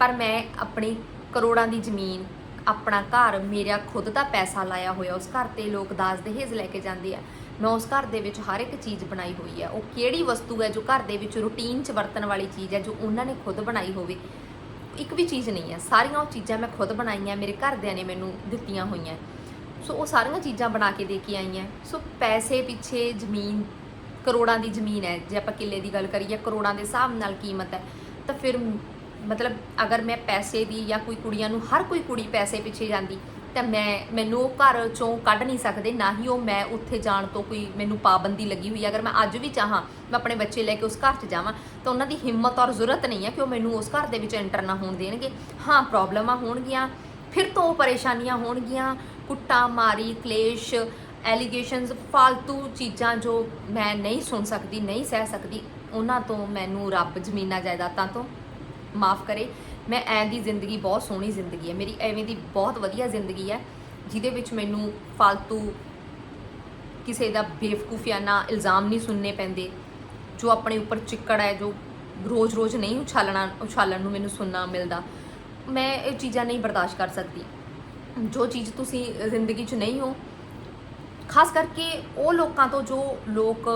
ਪਰ ਮੈਂ ਆਪਣੀ ਕਰੋੜਾਂ ਦੀ ਜ਼ਮੀਨ, ਆਪਣਾ ਘਰ, ਮੇਰਾ ਖੁਦ ਦਾ ਪੈਸਾ ਲਾਇਆ ਹੋਇਆ, ਉਸ ਘਰ ਤੇ ਲੋਕ ਦਾਜ ਦਹੇਜ ਲੈ ਕੇ ਜਾਂਦੇ ਆ। ਮੈਂ ਉਸ ਘਰ ਦੇ ਵਿੱਚ ਹਰ ਇੱਕ ਚੀਜ਼ ਬਣਾਈ ਹੋਈ ਹੈ ਉਹ ਕਿਹੜੀ ਵਸਤੂ ਹੈ ਜੋ ਘਰ ਦੇ ਵਿੱਚ ਰੂਟੀਨ 'ਚ ਵਰਤਣ ਵਾਲੀ ਚੀਜ਼ ਹੈ ਜੋ ਉਹਨਾਂ ਨੇ ਖੁਦ ਬਣਾਈ ਹੋਵੇ? ਇੱਕ ਵੀ ਚੀਜ਼ ਨਹੀਂ ਹੈ ਸਾਰੀਆਂ ਉਹ ਚੀਜ਼ਾਂ ਮੈਂ ਖੁਦ ਬਣਾਈਆਂ, ਮੇਰੇ ਘਰਦਿਆਂ ਨੇ ਮੈਨੂੰ ਦਿੱਤੀਆਂ ਹੋਈਆਂ। ਸੋ ਉਹ ਸਾਰੀਆਂ ਚੀਜ਼ਾਂ ਬਣਾ ਕੇ ਦੇ ਕੇ ਆਈਆਂ। ਸੋ ਪੈਸੇ ਪਿੱਛੇ ਜ਼ਮੀਨ, ਕਰੋੜਾਂ ਦੀ ਜ਼ਮੀਨ ਹੈ। ਜੇ ਆਪਾਂ ਕਿੱਲੇ ਦੀ ਗੱਲ ਕਰੀਏ, ਕਰੋੜਾਂ ਦੇ ਹਿਸਾਬ ਨਾਲ ਕੀਮਤ ਹੈ। ਤਾਂ ਫਿਰ ਮਤਲਬ ਅਗਰ ਮੈਂ ਪੈਸੇ ਦੀ ਜਾਂ ਕੋਈ ਕੁੜੀਆਂ ਨੂੰ, ਹਰ ਕੋਈ ਕੁੜੀ ਪੈਸੇ ਪਿੱਛੇ ਜਾਂਦੀ, ਤਾਂ ਮੈਂ, ਮੈਨੂੰ ਉਹ ਘਰ ਚੋਂ ਕੱਢ ਨਹੀਂ ਸਕਦੇ। ਨਾ ਹੀ ਉਹ ਮੈਂ ਉੱਥੇ ਜਾਣ ਤੋਂ ਕੋਈ ਮੈਨੂੰ ਪਾਬੰਦੀ ਲੱਗੀ ਹੋਈ ਹੈ। ਅਗਰ ਮੈਂ ਅੱਜ ਵੀ ਚਾਹਾਂ, ਮੈਂ ਆਪਣੇ ਬੱਚੇ ਲੈ ਕੇ ਉਸ ਘਰ 'ਚ ਜਾਵਾਂ, ਤਾਂ ਉਹਨਾਂ ਦੀ ਹਿੰਮਤ ਔਰ ਜ਼ਰੂਰਤ ਨਹੀਂ ਹੈ ਕਿ ਉਹ ਮੈਨੂੰ ਉਸ ਘਰ ਦੇ ਵਿੱਚ ਐਂਟਰ ਨਾ ਹੋਣ ਦੇਣਗੇ। ਹਾਂ ਪ੍ਰੋਬਲਮਾਂ ਹੋਣਗੀਆਂ, ਫਿਰ ਤੋਂ ਉਹ ਪਰੇਸ਼ਾਨੀਆਂ ਹੋਣਗੀਆਂ। ਕੁੱਟਾ ਮਾਰੀ, ਕਲੇਸ਼ ਐਲੀਗੇਸ਼ਨਸ ਫਾਲਤੂ ਚੀਜ਼ਾਂ ਜੋ ਮੈਂ ਨਹੀਂ ਸੁਣ ਸਕਦੀ, ਨਹੀਂ ਸਹਿ ਸਕਦੀ, ਉਹਨਾਂ ਤੋਂ ਮੈਨੂੰ ਰੱਬ ਜ਼ਮੀਨਾਂ ਜਾਇਦਾਦਾਂ ਤੋਂ ਮਾਫ ਕਰੇ। ਮੈਂ ਐਂ ਦੀ ਜ਼ਿੰਦਗੀ, ਬਹੁਤ ਸੋਹਣੀ ਜ਼ਿੰਦਗੀ ਹੈ। ਮੇਰੀ ਐਵੇਂ ਦੀ ਬਹੁਤ ਵਧੀਆ ਜ਼ਿੰਦਗੀ ਹੈ, ਜਿਹਦੇ ਵਿੱਚ ਮੈਨੂੰ ਫਾਲਤੂ ਕਿਸੇ ਦਾ ਬੇਵਕੂਫੀਆਨਾ ਇਲਜ਼ਾਮ ਨਹੀਂ ਸੁਣਨੇ ਪੈਂਦੇ, ਜੋ ਆਪਣੇ ਉੱਪਰ ਚਿੱਕੜ ਹੈ, ਜੋ ਰੋਜ਼-ਰੋਜ਼ ਨਹੀਂ ਉਛਾਲਣਾ, ਉਛਾਲਣ ਨੂੰ ਮੈਨੂੰ ਸੁਣਨਾ ਮਿਲਦਾ। ਮੈਂ ਇਹ ਚੀਜ਼ਾਂ ਨਹੀਂ ਬਰਦਾਸ਼ਤ ਕਰ ਸਕਦੀ। ਜੋ ਚੀਜ਼ ਤੁਸੀਂ ਜ਼ਿੰਦਗੀ 'ਚ ਨਹੀਂ ਹੋ, ਖਾਸ ਕਰਕੇ ਉਹ ਲੋਕਾਂ ਤੋਂ ਜੋ ਲੋਕ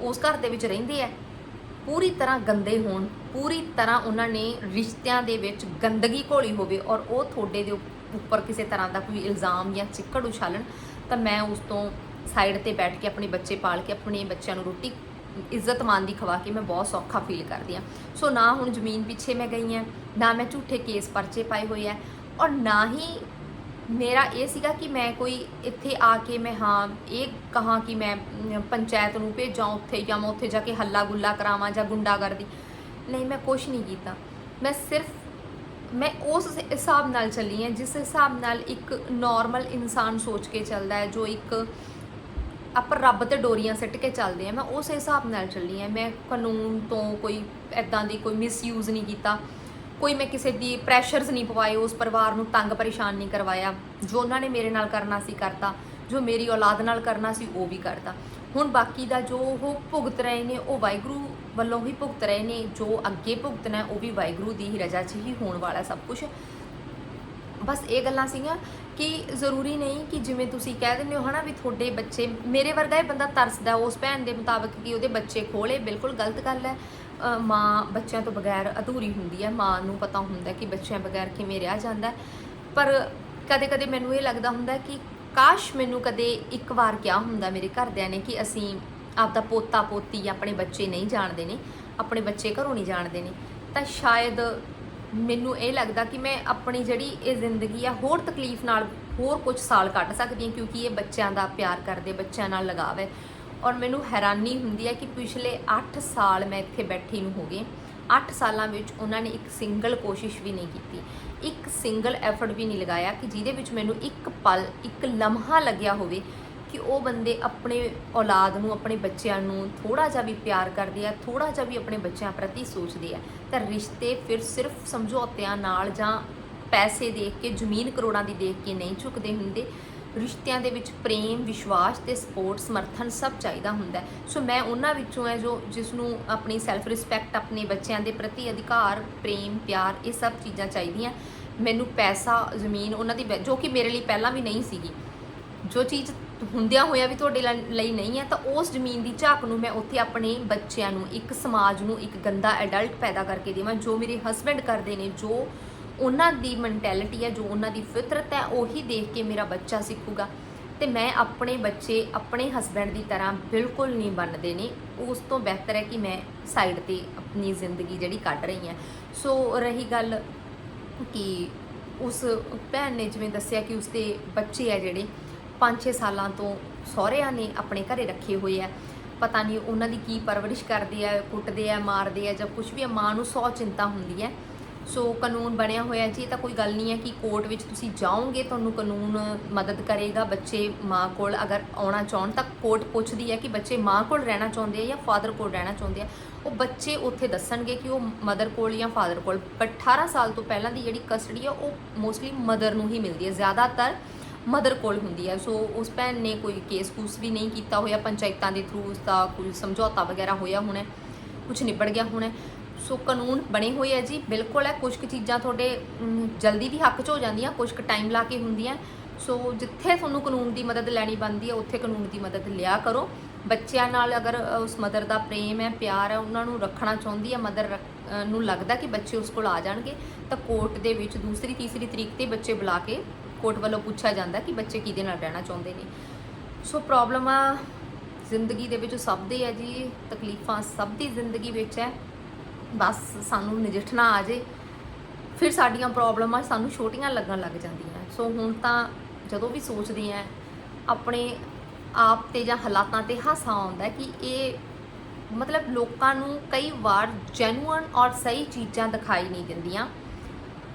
ਉਸ ਘਰ ਦੇ ਵਿੱਚ ਰਹਿੰਦੇ ਆ, ਪੂਰੀ ਤਰ੍ਹਾਂ ਗੰਦੇ ਹੋਣ, ਪੂਰੀ ਤਰ੍ਹਾਂ ਉਹਨਾਂ ਨੇ ਰਿਸ਼ਤਿਆਂ ਦੇ ਵਿੱਚ ਗੰਦਗੀ ਘੋਲੀ ਹੋਵੇ ਔਰ ਉਹ ਤੁਹਾਡੇ ਦੇ ਉੱਪਰ ਕਿਸੇ ਤਰ੍ਹਾਂ ਦਾ ਕੋਈ ਇਲਜ਼ਾਮ ਜਾਂ ਚਿੱਕੜ ਉਛਾਲਣ, ਤਾਂ ਮੈਂ ਉਸ ਤੋਂ ਸਾਈਡ ਤੇ ਬੈਠ ਕੇ ਆਪਣੇ ਬੱਚੇ ਪਾਲ ਕੇ ਆਪਣੇ ਬੱਚਿਆਂ ਨੂੰ ਰੋਟੀ ਇੱਜ਼ਤਮਾਨ ਦੀ ਖਵਾ ਕੇ ਮੈਂ ਬਹੁਤ ਸੌਖਾ ਫੀਲ ਕਰਦੀ ਆ ਸੋ ਨਾ ਹੁਣ ਜ਼ਮੀਨ ਪਿੱਛੇ ਮੈਂ ਗਈ ਆ ਨਾ ਮੈਂ ਝੂਠੇ ਕੇਸ ਪਰਚੇ ਪਾਏ ਹੋਏ ਆ ਔਰ ਨਾ ਹੀ ਮੇਰਾ ਇਹ ਸੀਗਾ ਕਿ ਮੈਂ ਕੋਈ ਇੱਥੇ ਆ ਕੇ ਮੈਂ ਹਾਂ, ਇਹ ਕਹਾਂ ਕਿ ਮੈਂ ਪੰਚਾਇਤ ਨੂੰ ਭੇਜਾਂ ਉੱਥੇ ਜਾਂ ਮੈਂ ਉੱਥੇ ਜਾ ਕੇ ਹੱਲਾ ਗੁੱਲਾ ਕਰਾਵਾਂ ਜਾਂ ਗੁੰਡਾਗਰਦੀ। ਨਹੀਂ, ਮੈਂ ਕੁਝ ਨਹੀਂ ਕੀਤਾ। ਮੈਂ ਸਿਰਫ, ਮੈਂ ਉਸ ਹਿਸਾਬ ਨਾਲ ਚੱਲੀ ਹਾਂ, ਜਿਸ ਹਿਸਾਬ ਨਾਲ ਇੱਕ ਨਾਰਮਲ ਇਨਸਾਨ ਸੋਚ ਕੇ ਚੱਲਦਾ ਹੈ, ਜੋ ਇੱਕ ਆਪਾਂ ਰੱਬ ਤੇ ਡੋਰੀਆਂ ਸਿੱਟ ਕੇ ਚੱਲਦੇ ਆ ਮੈਂ ਉਸ ਹਿਸਾਬ ਨਾਲ ਚੱਲੀ ਆ ਮੈਂ ਕਾਨੂੰਨ ਤੋਂ ਕੋਈ ਐਦਾਂ ਦੀ ਕੋਈ ਮਿਸਯੂਜ਼ ਨਹੀਂ ਕੀਤਾ। ਕੋਈ ਮੈਂ ਕਿਸੇ ਦੀ ਪ੍ਰੈਸ਼ਰਸ ਨਹੀਂ ਪਵਾਏ, ਉਸ ਪਰਿਵਾਰ ਨੂੰ ਤੰਗ ਪਰੇਸ਼ਾਨ ਨਹੀਂ ਕਰਵਾਇਆ। ਜੋ ਉਹਨਾਂ ਨੇ ਮੇਰੇ ਨਾਲ ਕਰਨਾ ਸੀ ਕਰਤਾ, ਜੋ ਮੇਰੀ ਔਲਾਦ ਨਾਲ ਕਰਨਾ ਸੀ, ਉਹ ਵੀ ਕਰਤਾ। ਹੁਣ ਬਾਕੀ ਦਾ ਜੋ ਉਹ ਭੁਗਤ ਰਹੇ ਨੇ, ਉਹ ਵਾਹਿਗੁਰੂ ਵੱਲੋਂ ਹੀ ਭੁਗਤ ਰਹੇ ਨੇ, ਜੋ ਅੱਗੇ ਭੁਗਤਣਾ ਉਹ ਵੀ ਵਾਹਿਗੁਰੂ ਦੀ ਹੀ ਰਜ਼ਾ 'ਚ ਹੀ ਹੋਣ ਵਾਲਾ ਸਭ ਕੁਝ ਬਸ ਇਹ ਗੱਲਾਂ ਸੀਗੀਆਂ ਕਿ ਜ਼ਰੂਰੀ ਨਹੀਂ ਕਿ ਜਿਵੇਂ ਤੁਸੀਂ ਕਹਿ ਦਿੰਦੇ ਹੋ ਹਨਾ ਵੀ ਤੁਹਾਡੇ ਬੱਚੇ, ਮੇਰੇ ਵਰਗਾ ਇਹ ਬੰਦਾ ਤਰਸਦਾ, ਉਸ ਭੈਣ ਦੇ ਮੁਤਾਬਕ ਕਿ ਉਹਦੇ ਬੱਚੇ ਖੋਲੇ ਬਿਲਕੁਲ ਗਲਤ ਗੱਲ ਹੈ। ਮਾਂ ਬੱਚਿਆਂ ਤੋਂ ਬਗੈਰ ਅਧੂਰੀ ਹੁੰਦੀ ਹੈ। ਮਾਂ ਨੂੰ ਪਤਾ ਹੁੰਦਾ ਕਿ ਬੱਚਿਆਂ ਬਗੈਰ ਕਿਵੇਂ ਰਿਹਾ ਜਾਂਦਾ ਪਰ ਕਦੇ-ਕਦੇ ਮੈਨੂੰ ਇਹ ਲੱਗਦਾ ਹੁੰਦਾ ਕਿ ਕਾਸ਼ ਮੈਨੂੰ ਕਦੇ ਇੱਕ ਵਾਰ ਕਿਹਾ ਹੁੰਦਾ ਮੇਰੇ ਘਰਦਿਆਂ ਨੇ ਕਿ ਅਸੀਂ ਆਪਦਾ ਪੋਤਾ ਪੋਤੀ ਆਪਣੇ ਬੱਚੇ ਨਹੀਂ ਜਾਣਦੇ ਨੇ, ਆਪਣੇ ਬੱਚੇ ਘਰੋਂ ਨਹੀਂ ਜਾਣਦੇ ਨੇ, ਤਾਂ ਸ਼ਾਇਦ ਮੈਨੂੰ ਇਹ ਲੱਗਦਾ ਕਿ ਮੈਂ ਆਪਣੀ ਜਿਹੜੀ ਇਹ ਜ਼ਿੰਦਗੀ ਆ ਹੋਰ ਤਕਲੀਫ ਨਾਲ ਹੋਰ ਕੁਝ ਸਾਲ ਕੱਟ ਸਕਦੀ ਹਾਂ, ਕਿਉਂਕਿ ਇਹ ਬੱਚਿਆਂ ਦਾ ਪਿਆਰ ਕਰਦੇ, ਬੱਚਿਆਂ ਨਾਲ ਲਗਾਵ ਹੈ। ਔਰ ਮੈਨੂੰ ਹੈਰਾਨੀ ਹੁੰਦੀ ਹੈ ਕਿ ਪਿਛਲੇ 8 ਸਾਲ ਮੈਂ ਇੱਥੇ ਬੈਠੀ ਨੂੰ ਹੋ ਗਏ 8 ਸਾਲਾਂ ਵਿੱਚ ਉਹਨਾਂ ਨੇ ਇੱਕ ਸਿੰਗਲ ਕੋਸ਼ਿਸ਼ ਵੀ ਨਹੀਂ ਕੀਤੀ। ਇੱਕ ਸਿੰਗਲ ਐਫਰਟ ਵੀ ਨਹੀਂ ਲਗਾਇਆ ਕਿ ਜਿਹਦੇ ਵਿੱਚ ਮੈਨੂੰ ਇੱਕ ਪਲ, ਇੱਕ ਲਮਹਾ ਲੱਗਿਆ ਹੋਵੇ ਕਿ ਉਹ ਬੰਦੇ ਆਪਣੇ ਔਲਾਦ ਨੂੰ, ਆਪਣੇ ਬੱਚਿਆਂ ਨੂੰ ਥੋੜਾ ਜਿਹਾ ਵੀ ਪਿਆਰ ਕਰਦੇ ਆ ਥੋੜਾ ਜਿਹਾ ਵੀ ਆਪਣੇ ਬੱਚਿਆਂ ਪ੍ਰਤੀ ਸੋਚਦੇ ਆ। ਤਾਂ ਰਿਸ਼ਤੇ ਫਿਰ ਸਿਰਫ ਸਮਝੌਤਿਆਂ ਨਾਲ ਜਾਂ ਪੈਸੇ ਦੇਖ ਕੇ, ਜ਼ਮੀਨ ਕਰੋੜਾਂ ਦੀ ਦੇਖ ਕੇ ਨਹੀਂ ਝੁਕਦੇ ਹੁੰਦੇ। ਰਿਸ਼ਤਿਆਂ ਦੇ ਵਿੱਚ ਪ੍ਰੇਮ, ਵਿਸ਼ਵਾਸ ਤੇ ਸਪੋਰਟ, ਸਮਰਥਨ ਸਭ ਚਾਹੀਦਾ ਹੁੰਦਾ ਸੋ ਮੈਂ ਉਹਨਾਂ ਵਿੱਚੋਂ ਹੈ ਜੋ ਜਿਸ ਨੂੰ ਆਪਣੀ ਸੈਲਫ ਰਿਸਪੈਕਟ ਆਪਣੇ ਬੱਚਿਆਂ ਦੇ ਪ੍ਰਤੀ ਅਧਿਕਾਰ, ਪ੍ਰੇਮ, ਪਿਆਰ ਇਹ ਸਭ ਚੀਜ਼ਾਂ ਚਾਹੀਦੀਆਂ। ਮੈਨੂੰ ਪੈਸਾ, ਜ਼ਮੀਨ ਉਹਨਾਂ ਦੀ ਵੈ- ਜੋ ਕਿ ਮੇਰੇ ਲਈ ਪਹਿਲਾਂ ਵੀ ਨਹੀਂ ਸੀਗੀ। ਜੋ ਚੀਜ਼ ਹੁੰਦਿਆਂ ਹੋਇਆ ਵੀ ਤੁਹਾਡੇ ਲ- ਲਈ ਨਹੀਂ ਹੈ ਤਾਂ ਉਸ ਜ਼ਮੀਨ ਦੀ ਝਾਕ ਨੂੰ ਮੈਂ ਉੱਥੇ ਆਪਣੇ ਬੱਚਿਆਂ ਨੂੰ, ਇੱਕ ਸਮਾਜ ਨੂੰ ਇੱਕ ਗੰਦਾ ਐਡਲਟ ਪੈਦਾ ਕਰਕੇ ਦੇਵਾਂ, ਜੋ ਮੇਰੇ ਹਸਬੰਡ ਕਰਦੇ ਨੇ, ਜੋ ਉਹਨਾਂ ਦੀ ਮੈਂਟੈਲਿਟੀ ਹੈ, ਜੋ ਉਹਨਾਂ ਦੀ ਫਿਤਰਤ ਹੈ, ਉਹੀ ਦੇਖ ਕੇ ਮੇਰਾ ਬੱਚਾ ਸਿੱਖੂਗਾ। ਤੇ ਮੈਂ ਆਪਣੇ ਬੱਚੇ, ਆਪਣੇ ਹਸਬੰਡ ਦੀ ਤਰ੍ਹਾਂ ਬਿਲਕੁਲ ਨਹੀਂ ਬਣਦੇ ਨੇ। ਉਸ ਤੋਂ ਬਿਹਤਰ ਹੈ ਕਿ ਮੈਂ ਸਾਈਡ ਤੇ ਆਪਣੀ ਜ਼ਿੰਦਗੀ ਜਿਹੜੀ ਕੱਢ ਰਹੀ ਹਾਂ। ਸੋ ਰਹੀ ਗੱਲ ਕਿ ਉਸ ਭੈਣ ਨੇ ਜਿਵੇਂ ਦੱਸਿਆ ਕਿ ਉਸਦੇ ਬੱਚੇ ਆ ਜਿਹੜੇ 5-6 ਸਾਲਾਂ ਤੋਂ ਸਹੁਰਿਆਂ ਨੇ ਆਪਣੇ ਘਰੇ ਰੱਖੇ ਹੋਏ ਆ। ਪਤਾ ਨਹੀਂ ਉਹਨਾਂ ਦੀ ਕੀ ਪਰਵਰਿਸ਼ ਕਰਦੇ ਆ, ਕੁੱਟਦੇ ਆ, ਮਾਰਦੇ ਆ ਜਾਂ ਕੁਝ ਵੀ ਆ, ਮਾਂ ਨੂੰ ਸੌ ਚਿੰਤਾ ਹੁੰਦੀ ਹੈ। ਸੋ ਕਾਨੂੰਨ ਬਣਿਆ ਹੋਇਆ ਜੀ, ਇਹ ਤਾਂ ਕੋਈ ਗੱਲ ਨਹੀਂ ਹੈ ਕਿ ਕੋਰਟ ਵਿੱਚ ਤੁਸੀਂ ਜਾਓਗੇ, ਤੁਹਾਨੂੰ ਕਾਨੂੰਨ ਮਦਦ ਕਰੇਗਾ ਬੱਚੇ ਮਾਂ ਕੋਲ, ਅਗਰ ਆਉਣਾ ਚਾਹਣ ਤਾਂ ਕੋਰਟ ਪੁੱਛਦੀ ਹੈ ਕਿ ਬੱਚੇ ਮਾਂ ਕੋਲ ਰਹਿਣਾ ਚਾਹੁੰਦੇ ਆ ਜਾਂ ਫਾਦਰ ਕੋਲ ਰਹਿਣਾ ਚਾਹੁੰਦੇ ਆ। ਉਹ ਬੱਚੇ ਉੱਥੇ ਦੱਸਣਗੇ ਕਿ ਉਹ ਮਦਰ ਕੋਲ ਜਾਂ ਫਾਦਰ ਕੋਲ। ਪਰ 18 ਸਾਲ ਤੋਂ ਪਹਿਲਾਂ ਦੀ ਜਿਹੜੀ ਕਸਟਡੀ ਆ ਉਹ ਮੋਸਟਲੀ ਮਦਰ ਨੂੰ ਹੀ ਮਿਲਦੀ ਹੈ, ਜ਼ਿਆਦਾਤਰ ਮਦਰ ਕੋਲ ਹੁੰਦੀ ਹੈ। ਸੋ ਉਸ ਭੈਣ ਨੇ ਕੋਈ ਕੇਸ ਕੂਸ ਵੀ ਨਹੀਂ ਕੀਤਾ ਹੋਇਆ, ਪੰਚਾਇਤਾਂ ਦੇ ਥਰੂ ਉਸ ਦਾ ਕੋਈ ਸਮਝੌਤਾ ਵਗੈਰਾ ਹੋਇਆ ਹੋਣਾ ਕੁਝ ਨਿਬੜ ਗਿਆ ਹੋਣਾ ਸੋ ਕਾਨੂੰਨ ਬਣੇ ਹੋਏ ਹੈ ਜੀ, ਬਿਲਕੁਲ ਹੈ ਕੁਝ ਕੁ ਚੀਜ਼ਾਂ ਤੁਹਾਡੇ ਜਲਦੀ ਵੀ ਹੱਕ 'ਚ ਹੋ ਜਾਂਦੀਆਂ ਕੁਝ ਕੁ ਟਾਈਮ ਲਾ ਕੇ ਹੁੰਦੀਆਂ। ਸੋ ਜਿੱਥੇ ਤੁਹਾਨੂੰ ਕਾਨੂੰਨ ਦੀ ਮਦਦ ਲੈਣੀ ਬਣਦੀ ਹੈ, ਉੱਥੇ ਕਾਨੂੰਨ ਦੀ ਮਦਦ ਲਿਆ ਕਰੋ। ਬੱਚਿਆਂ ਨਾਲ ਅਗਰ ਉਸ ਮਦਰ ਦਾ ਪ੍ਰੇਮ ਹੈ, ਪਿਆਰ ਹੈ, ਉਹਨਾਂ ਨੂੰ ਰੱਖਣਾ ਚਾਹੁੰਦੀ ਹੈ ਮਦਰ ਨੂੰ ਲੱਗਦਾ ਕਿ ਬੱਚੇ ਉਸ ਕੋਲ ਆ ਜਾਣਗੇ, ਤਾਂ ਕੋਰਟ ਦੇ ਵਿੱਚ ਦੂਸਰੀ, ਤੀਸਰੀ ਤਰੀਕ ਤੇ ਬੱਚੇ ਬੁਲਾ ਕੇ ਕੋਰਟ ਵੱਲੋਂ ਪੁੱਛਿਆ ਜਾਂਦਾ ਕਿ ਬੱਚੇ ਕਿਹਦੇ ਨਾਲ ਰਹਿਣਾ ਚਾਹੁੰਦੇ ਨੇ। ਸੋ ਪ੍ਰੋਬਲਮਾਂ ਜ਼ਿੰਦਗੀ ਦੇ ਵਿੱਚ ਸਭ ਦੇ ਹੈ ਜੀ, ਤਕਲੀਫਾਂ ਸਭ ਦੀ ਜ਼ਿੰਦਗੀ ਵਿੱਚ ਹੈ। ਬਸ ਸਾਨੂੰ ਨਜਿੱਠਣਾ ਆ ਜੇ। ਫਿਰ ਸਾਡੀਆਂ ਪ੍ਰੋਬਲਮਾਂ ਸਾਨੂੰ ਛੋਟੀਆਂ ਲੱਗਣ ਲੱਗ ਜਾਂਦੀਆਂ। ਸੋ ਹੁਣ ਤਾਂ ਜਦੋਂ ਵੀ ਸੋਚਦੀ ਆ, ਆਪਣੇ ਆਪ ਤੇ ਜਾਂ ਹਾਲਾਤਾਂ ਤੇ ਹਾਸਾ ਆਉਂਦਾ ਕਿ ਇਹ ਮਤਲਬ ਲੋਕਾਂ ਨੂੰ ਕਈ ਵਾਰ ਜੈਨੂਅਨ ਔਰ ਸਹੀ ਚੀਜ਼ਾਂ ਦਿਖਾਈ ਨਹੀਂ ਦਿੰਦੀਆਂ।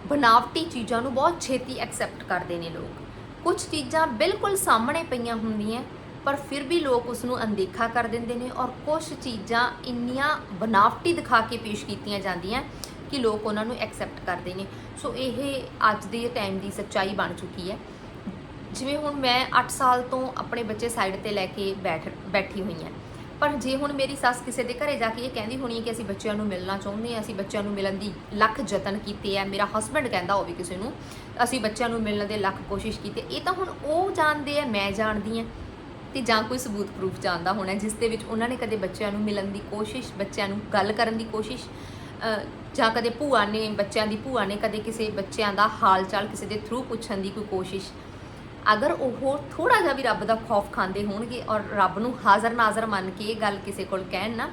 ਬਨਾਵਟੀ ਚੀਜ਼ਾਂ ਨੂੰ ਬਹੁਤ ਛੇਤੀ ਐਕਸੈਪਟ ਕਰਦੇ ਨੇ ਲੋਕ। ਕੁਝ ਚੀਜ਼ਾਂ ਬਿਲਕੁਲ ਸਾਹਮਣੇ ਪਈਆਂ ਹੁੰਦੀਆਂ ਪਰ ਫਿਰ ਵੀ ਲੋਕ ਉਸ ਨੂੰ ਅਣਦੇਖਾ ਕਰ ਦਿੰਦੇ ਨੇ ਔਰ ਕੁਝ ਚੀਜ਼ਾਂ ਇੰਨੀਆਂ ਬਨਾਵਟੀ ਦਿਖਾ ਕੇ ਪੇਸ਼ ਕੀਤੀਆਂ ਜਾਂਦੀਆਂ ਕਿ ਲੋਕ ਉਹਨਾਂ ਨੂੰ ਐਕਸੈਪਟ ਕਰਦੇ ਨੇ। ਸੋ ਇਹ ਅੱਜ ਦੇ ਟਾਈਮ ਦੀ ਸੱਚਾਈ ਬਣ ਚੁੱਕੀ ਹੈ। ਜਿਵੇਂ ਹੁਣ ਮੈਂ 8 ਸਾਲ ਤੋਂ ਆਪਣੇ ਬੱਚੇ ਸਾਈਡ ਤੇ ਲੈ ਕੇ ਬੈਠ, ਬੈਠੀ ਹੋਈ ਹਾਂ। ਪਰ ਜੇ ਹੁਣ ਮੇਰੀ ਸੱਸ ਕਿਸੇ ਦੇ ਘਰੇ ਜਾ ਕੇ ਇਹ ਕਹਿੰਦੀ ਹੋਣੀ ਹੈ ਕਿ ਅਸੀਂ ਬੱਚਿਆਂ ਨੂੰ ਮਿਲਣਾ ਚਾਹੁੰਦੇ ਹਾਂ, ਅਸੀਂ ਬੱਚਿਆਂ ਨੂੰ ਮਿਲਣ ਦੀ ਲੱਖ ਯਤਨ ਕੀਤੇ ਆ, ਮੇਰਾ ਹਸਬੰਡ ਕਹਿੰਦਾ ਹੋਵੇ ਕਿਸੇ ਨੂੰ, ਅਸੀਂ ਬੱਚਿਆਂ ਨੂੰ ਮਿਲਣ ਦੇ ਲੱਖ ਕੋਸ਼ਿਸ਼ ਕੀਤੇ, ਇਹ ਤਾਂ ਹੁਣ ਉਹ ਜਾਣਦੇ ਆ, ਮੈਂ ਜਾਣਦੀ ਆ ਤੇ ਜਾਂ ਕੋਈ ਸਬੂਤ ਪ੍ਰੂਫ ਜਾਣਦਾ ਹੋਣਾ ਜਿਸ ਦੇ ਵਿੱਚ ਉਹਨਾਂ ਨੇ ਕਦੇ ਬੱਚਿਆਂ ਨੂੰ ਮਿਲਣ ਦੀ ਕੋਸ਼ਿਸ਼, ਬੱਚਿਆਂ ਨੂੰ ਗੱਲ ਕਰਨ ਦੀ ਕੋਸ਼ਿਸ਼ ਜਾਂ ਕਦੇ ਭੂਆ ਨੇ, ਬੱਚਿਆਂ ਦੀ ਭੂਆ ਨੇ ਕਦੇ ਕਿਸੇ ਬੱਚਿਆਂ ਦਾ ਹਾਲ ਚਾਲ ਕਿਸੇ ਦੇ ਥਰੂ ਪੁੱਛਣ ਦੀ ਕੋਈ ਕੋਸ਼ਿਸ਼। ਅਗਰ ਉਹ ਥੋੜਾ ਜਿਹਾ ਵੀ ਰੱਬ ਦਾ ਖੌਫ ਖਾਂਦੇ ਹੋਣਗੇ ਔਰ ਰੱਬ ਨੂੰ ਹਾਜ਼ਰ ਨਾਜ਼ਰ ਮੰਨ ਕੇ ਇਹ ਗੱਲ ਕਿਸੇ ਕੋਲ ਕਹਿਣ ਨਾ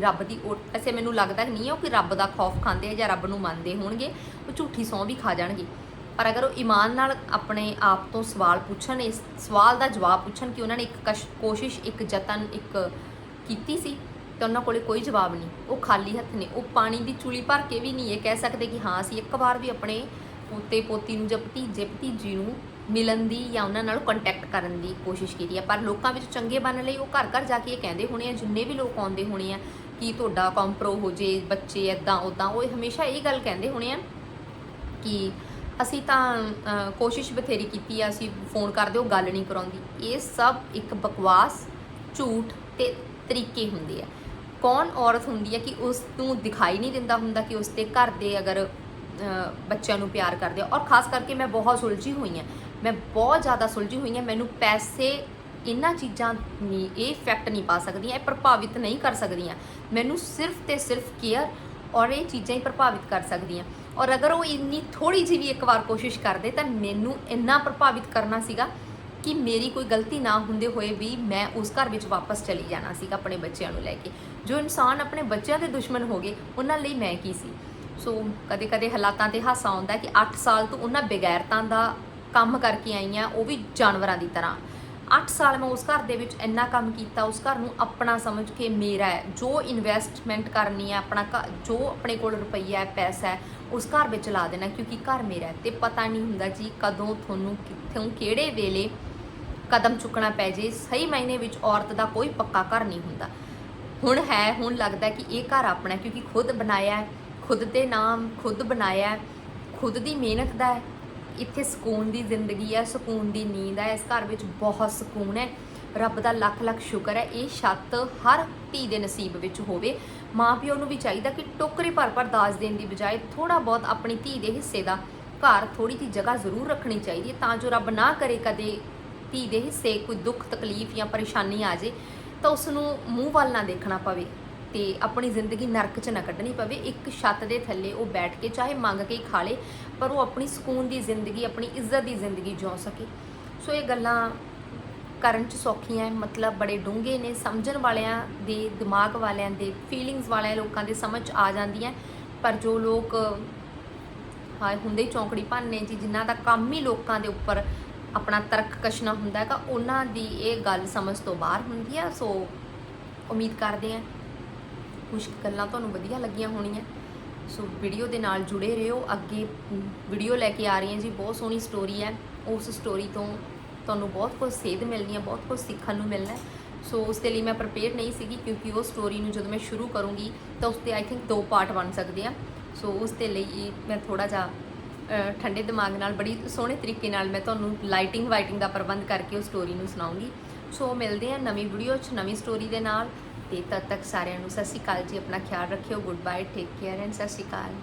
ਰੱਬ ਦੀ ਉਹ ਐਸੇ ਮੈਨੂੰ ਲੱਗਦਾ ਨਹੀਂ ਹੈ ਉਹ ਕਿ ਰੱਬ ਦਾ ਖੌਫ ਖਾਂਦੇ ਆ ਜਾਂ ਰੱਬ ਨੂੰ ਮੰਨਦੇ ਹੋਣਗੇ, ਉਹ ਝੂਠੀ ਸੌਂ ਵੀ ਖਾ ਜਾਣਗੇ। ਪਰ ਅਗਰ ਉਹ ਈਮਾਨ ਨਾਲ ਆਪਣੇ ਆਪ ਤੋਂ ਸਵਾਲ ਪੁੱਛਣ, ਇਸ ਸਵਾਲ ਦਾ ਜਵਾਬ ਪੁੱਛਣ ਕਿ ਉਹਨਾਂ ਨੇ ਇੱਕ ਕਸ਼- ਕੋਸ਼ਿਸ਼, ਇੱਕ ਯਤਨ, ਇੱਕ ਕੀਤੀ ਸੀ, ਤਾਂ ਉਹਨਾਂ ਕੋਲੇ ਕੋਈ ਜਵਾਬ ਨਹੀਂ। ਉਹ ਖਾਲੀ ਹੱਥ ਨੇ। ਉਹ ਪਾਣੀ ਦੀ ਚੂਲੀ ਭਰ ਕੇ ਵੀ ਨਹੀਂ ਇਹ ਕਹਿ ਸਕਦੇ ਕਿ ਹਾਂ, ਅਸੀਂ ਇੱਕ ਵਾਰ ਵੀ ਆਪਣੇ ਪੋਤੇ, ਪੋਤੀ ਨੂੰ ਜਾਂ ਭਤੀਜੇ, ਭਤੀਜੀ ਨੂੰ ਮਿਲਣ ਦੀ ਜਾਂ ਉਹਨਾਂ ਨਾਲ ਕੰਟੈਕਟ ਕਰਨ ਦੀ ਕੋਸ਼ਿਸ਼ ਕੀਤੀ ਹੈ ਪਰ ਲੋਕਾਂ ਵਿੱਚ ਚੰਗੇ ਬਣਨ ਲਈ ਉਹ ਘਰ ਘਰ ਜਾ ਕੇ ਇਹ ਕਹਿੰਦੇ ਹੋਣੇ ਆ, ਜਿੰਨੇ ਵੀ ਲੋਕ ਆਉਂਦੇ ਹੋਣੇ ਆ, ਕਿ ਤੁਹਾਡਾ ਕੰਪਰੋ ਹੋ ਜੇ, ਬੱਚੇ ਐਦਾਂ ਉਦਾਂ ਉਹ ਹਮੇਸ਼ਾ ਇਹ ਗੱਲ ਕਹਿੰਦੇ ਹੋਣੇ ਆ ਕਿ ਅਸੀਂ ਤਾਂ ਅ, ਕੋਸ਼ਿਸ਼ ਬਥੇਰੀ ਕੀਤੀ ਆ ਅਸੀਂ ਫੋਨ ਕਰਦੇ ਉਹ ਗੱਲ ਨਹੀਂ ਕਰਾਉਂਦੀ। ਇਹ ਸਭ ਇੱਕ ਬਕਵਾਸ ਝੂਠ ਤੇ ਤਰੀਕੇ ਹੁੰਦੇ ਆ। ਕੌਣ ਔਰਤ ਹੁੰਦੀ ਹੈ ਕਿ ਉਸ ਨੂੰ ਦਿਖਾਈ ਨਹੀਂ ਦਿੰਦਾ ਹੁੰਦਾ ਕਿ ਉਸ ਦੇ ਘਰ ਦੇ ਅਗਰ ਅ, ਬੱਚਿਆਂ ਨੂੰ ਪਿਆਰ ਕਰਦੇ ਆ। ਔਰ ਖਾਸ ਕਰਕੇ ਮੈਂ ਬਹੁਤ ਸੁਲਝੀ ਹੋਈ ਹਾਂ ਮੈਂ ਬਹੁਤ ਜ਼ਿਆਦਾ ਸੁਲਝੀ ਹੋਈ ਹਾਂ ਮੈਨੂੰ ਪੈਸੇ ਇਹਨਾਂ ਚੀਜ਼ਾਂ ਨਹੀਂ ਇਹ ਇਫੈਕਟ ਨਹੀਂ ਪਾ ਸਕਦੀਆਂ ਇਹ ਪ੍ਰਭਾਵਿਤ ਨਹੀਂ ਕਰ ਸਕਦੀਆਂ। ਮੈਨੂੰ ਸਿਰਫ ਤੇ ਸਿਰਫ ਕੇਅਰ ਔਰ ਇਹ ਚੀਜ਼ਾਂ ਹੀ ਪ੍ਰਭਾਵਿਤ ਕਰ ਸਕਦੀਆਂ। ਔਰ ਅਗਰ ਉਹ ਇੰਨੀ ਥੋੜੀ ਜਿਹੀ ਵੀ ਇੱਕ ਵਾਰ ਕੋਸ਼ਿਸ਼ ਕਰਦੇ ਤਾਂ ਮੈਨੂੰ ਇੰਨਾ ਪ੍ਰਭਾਵਿਤ ਕਰਨਾ ਸੀਗਾ ਕਿ ਮੇਰੀ ਕੋਈ ਗਲਤੀ ਨਾ ਹੁੰਦੇ ਹੋਏ ਵੀ ਮੈਂ ਉਸ ਘਰ ਵਿੱਚ ਵਾਪਸ ਚਲੀ ਜਾਣਾ ਸੀਗਾ ਆਪਣੇ ਬੱਚਿਆਂ ਨੂੰ ਲੈ ਕੇ। ਜੋ ਇਨਸਾਨ ਆਪਣੇ ਬੱਚਿਆਂ ਦੇ ਦੁਸ਼ਮਣ ਹੋ ਗਏ, ਉਹਨਾਂ ਲਈ ਮੈਂ ਕੀ ਸੀ? ਸੋ ਕਦੇ ਕਦੇ ਹਾਲਾਤਾਂ ਤੇ ਹਾਸਾ ਆਉਂਦਾ ਕਿ 8 ਸਾਲ ਤੋਂ ਉਹਨਾਂ ਬੇਗੈਰਤਾਂ ਦਾ ਕੰਮ ਕਰਕੇ ਆਈਆਂ ਉਹ ਵੀ ਜਾਨਵਰਾਂ ਦੀ ਤਰ੍ਹਾਂ। 8 ਸਾਲ ਮੈਂ ਉਸ ਘਰ ਦੇ ਵਿੱਚ ਇੰਨਾ ਕੰਮ ਕੀਤਾ, ਉਸ ਘਰ ਨੂੰ ਆਪਣਾ ਸਮਝ ਕੇ ਮੇਰਾ ਹੈ। ਜੋ ਇਨਵੈਸਟਮੈਂਟ ਕਰਨੀ ਹੈ, ਆਪਣਾ ਘ- ਜੋ ਆਪਣੇ ਕੋਲ ਰੁਪਈਆ ਹੈ, ਪੈਸਾ ਹੈ, ਉਸ ਘਰ ਵਿੱਚ ਲਾ ਦੇਣਾ, ਕਿਉਂਕਿ ਘਰ ਮੇਰਾ ਹੈ। ਤੇ ਪਤਾ ਨਹੀਂ ਹੁੰਦਾ ਜੀ ਕਦੋਂ ਤੁਹਾਨੂੰ ਕਿੱਥੋਂ ਕਿਹੜੇ ਵੇਲੇ ਕਦਮ ਚੁੱਕਣਾ ਪੈ ਜੇ। ਸਹੀ ਮਾਇਨੇ ਵਿੱਚ ਔਰਤ ਦਾ ਕੋਈ ਪੱਕਾ ਘਰ ਨਹੀਂ ਹੁੰਦਾ। ਹੁਣ ਹੈ, ਹੁਣ ਲੱਗਦਾ ਕਿ ਇਹ ਘਰ ਆਪਣਾ ਕਿਉਂਕਿ ਖੁਦ ਬਣਾਇਆ ਹੈ, ਖੁਦ ਦੇ ਨਾਮ, ਖੁਦ ਬਣਾਇਆ ਹੈ, ਖੁਦ ਦੀ ਮਿਹਨਤ ਦਾ ਹੈ ਇੱਥੇ ਸਕੂਨ ਦੀ ਜ਼ਿੰਦਗੀ ਹੈ ਸਕੂਨ ਦੀ ਨੀਂਦ ਹੈ ਇਸ ਘਰ ਵਿੱਚ ਬਹੁਤ ਸਕੂਨ ਹੈ। ਰੱਬ ਦਾ ਲੱਖ ਲੱਖ ਸ਼ੁਕਰ ਹੈ, ਇਹ ਛੱਤ ਹਰ ਧੀ ਦੇ ਨਸੀਬ ਵਿੱਚ ਹੋਵੇ। ਮਾਪਿਓ ਨੂੰ ਵੀ ਚਾਹੀਦਾ ਕਿ ਟੋਕਰੇ ਭਰ ਭਰ ਦਾਜ ਦੇਣ ਦੀ ਬਜਾਏ ਥੋੜਾ ਬਹੁਤ ਆਪਣੀ ਧੀ ਦੇ ਹਿੱਸੇ ਦਾ ਘਰ ਥੋੜੀ ਜਿਹੀ ਜਗ੍ਹਾ ਜ਼ਰੂਰ ਰੱਖਣੀ ਚਾਹੀਦੀ ਹੈ, ਤਾਂ ਜੋ ਰੱਬ ਨਾ ਕਰੇ ਕਦੇ ਧੀ ਦੇ ਹਿੱਸੇ ਕੋਈ ਦੁੱਖ, ਤਕਲੀਫ ਜਾਂ ਪਰੇਸ਼ਾਨੀ ਆ ਜੇ ਤਾਂ ਉਸ ਨੂੰ ਮੂੰਹ ਵੱਲ ਨਾ ਦੇਖਣਾ ਪਵੇ ਤੇ ਆਪਣੀ ਜ਼ਿੰਦਗੀ ਨਰਕ 'ਚ ਨਾ ਕੱਢਣੀ ਪਵੇ। ਇੱਕ ਛੱਤ ਦੇ ਥੱਲੇ ਉਹ ਬੈਠ ਕੇ ਚਾਹੇ ਮੰਗ ਕੇ ਹੀ ਖਾ ਲੇ ਪਰ ਉਹ ਆਪਣੀ ਸਕੂਨ ਦੀ ਜ਼ਿੰਦਗੀ, ਆਪਣੀ ਇੱਜ਼ਤ ਦੀ ਜ਼ਿੰਦਗੀ ਜਿਉ ਸਕੇ। ਸੋ ਇਹ ਗੱਲਾਂ ਕਰਨ 'ਚ ਸੌਖੀਆਂ ਮਤਲਬ ਬੜੇ ਡੂੰਘੇ ਨੇ। ਸਮਝਣ ਵਾਲਿਆਂ ਦੇ, ਦਿਮਾਗ ਵਾਲਿਆਂ ਦੇ ਫੀਲਿੰਗਸ ਵਾਲਿਆਂ ਲੋਕਾਂ ਦੇ ਸਮਝ 'ਚ ਆ ਜਾਂਦੀਆਂ ਪਰ ਜੋ ਲੋਕ, ਹਾਏ, ਹੁੰਦੇ ਹੀ ਚੌਂਕੜੀ ਭੰਨੇ ਜੀ, ਜਿਨ੍ਹਾਂ ਦਾ ਕੰਮ ਹੀ ਲੋਕਾਂ ਦੇ ਉੱਪਰ ਆਪਣਾ ਤਰਕ ਕਸ਼ਨਾ ਹੁੰਦਾ ਹੈਗਾ, ਉਹਨਾਂ ਦੀ ਇਹ ਗੱਲ ਸਮਝ ਤੋਂ ਬਾਹਰ ਹੁੰਦੀ ਹੈ ਸੋ ਉਮੀਦ ਕਰਦੇ ਹਾਂ ਕੁਝ ਗੱਲਾਂ ਤੁਹਾਨੂੰ ਵਧੀਆ ਲੱਗੀਆਂ ਹੋਣੀਆਂ। ਸੋ ਵੀਡੀਓ ਦੇ ਨਾਲ ਜੁੜੇ ਰਹੋ। ਅੱਗੇ ਵੀਡੀਓ ਲੈ ਕੇ ਆ ਰਹੀ ਹਾਂ ਜੀ। ਬਹੁਤ ਸੋਹਣੀ ਸਟੋਰੀ ਹੈ। ਉਸ ਸਟੋਰੀ ਤੋਂ ਤੁਹਾਨੂੰ ਬਹੁਤ ਕੁਝ ਸੇਧ ਮਿਲਣੀ ਹੈ, ਬਹੁਤ ਕੁਝ ਸਿੱਖਣ ਨੂੰ ਮਿਲਣਾ ਹੈ। ਸੋ ਉਸ ਦੇ ਲਈ ਮੈਂ ਪ੍ਰਪੇਅਰ ਨਹੀਂ ਸੀਗੀ ਕਿਉਂਕਿ ਉਹ ਸਟੋਰੀ ਨੂੰ ਜਦੋਂ ਮੈਂ ਸ਼ੁਰੂ ਕਰੂੰਗੀ ਤਾਂ ਉਸ ਤੇ ਆਈ ਥਿੰਕ ਦੋ ਪਾਰਟ ਬਣ ਸਕਦੇ ਆ। ਸੋ ਉਸ ਦੇ ਲਈ ਮੈਂ ਥੋੜਾ ਜਿਹਾ ਠੰਡੇ ਦਿਮਾਗ ਨਾਲ, ਬੜੀ ਸੋਹਣੇ ਤਰੀਕੇ ਨਾਲ ਮੈਂ ਤੁਹਾਨੂੰ ਲਾਈਟਿੰਗ ਵਾਈਟਿੰਗ ਦਾ ਪ੍ਰਬੰਧ ਕਰਕੇ ਉਹ ਸਟੋਰੀ ਨੂੰ ਸੁਣਾਉਂਗੀ। ਸੋ ਮਿਲਦੇ ਆ ਨਵੀਂ ਵੀਡੀਓ 'ਚ, ਨਵੀਂ ਸਟੋਰੀ ਦੇ ਨਾਲ। ਤੇ ਤਦ ਤੱਕ ਸਾਰਿਆਂ ਨੂੰ ਸਤਿ ਸ਼੍ਰੀ ਅਕਾਲ ਜੀ, ਆਪਣਾ ਖਿਆਲ ਰੱਖਿਓ good bye take care and ਸਤਿ ਸ਼੍ਰੀ ਅਕਾਲ।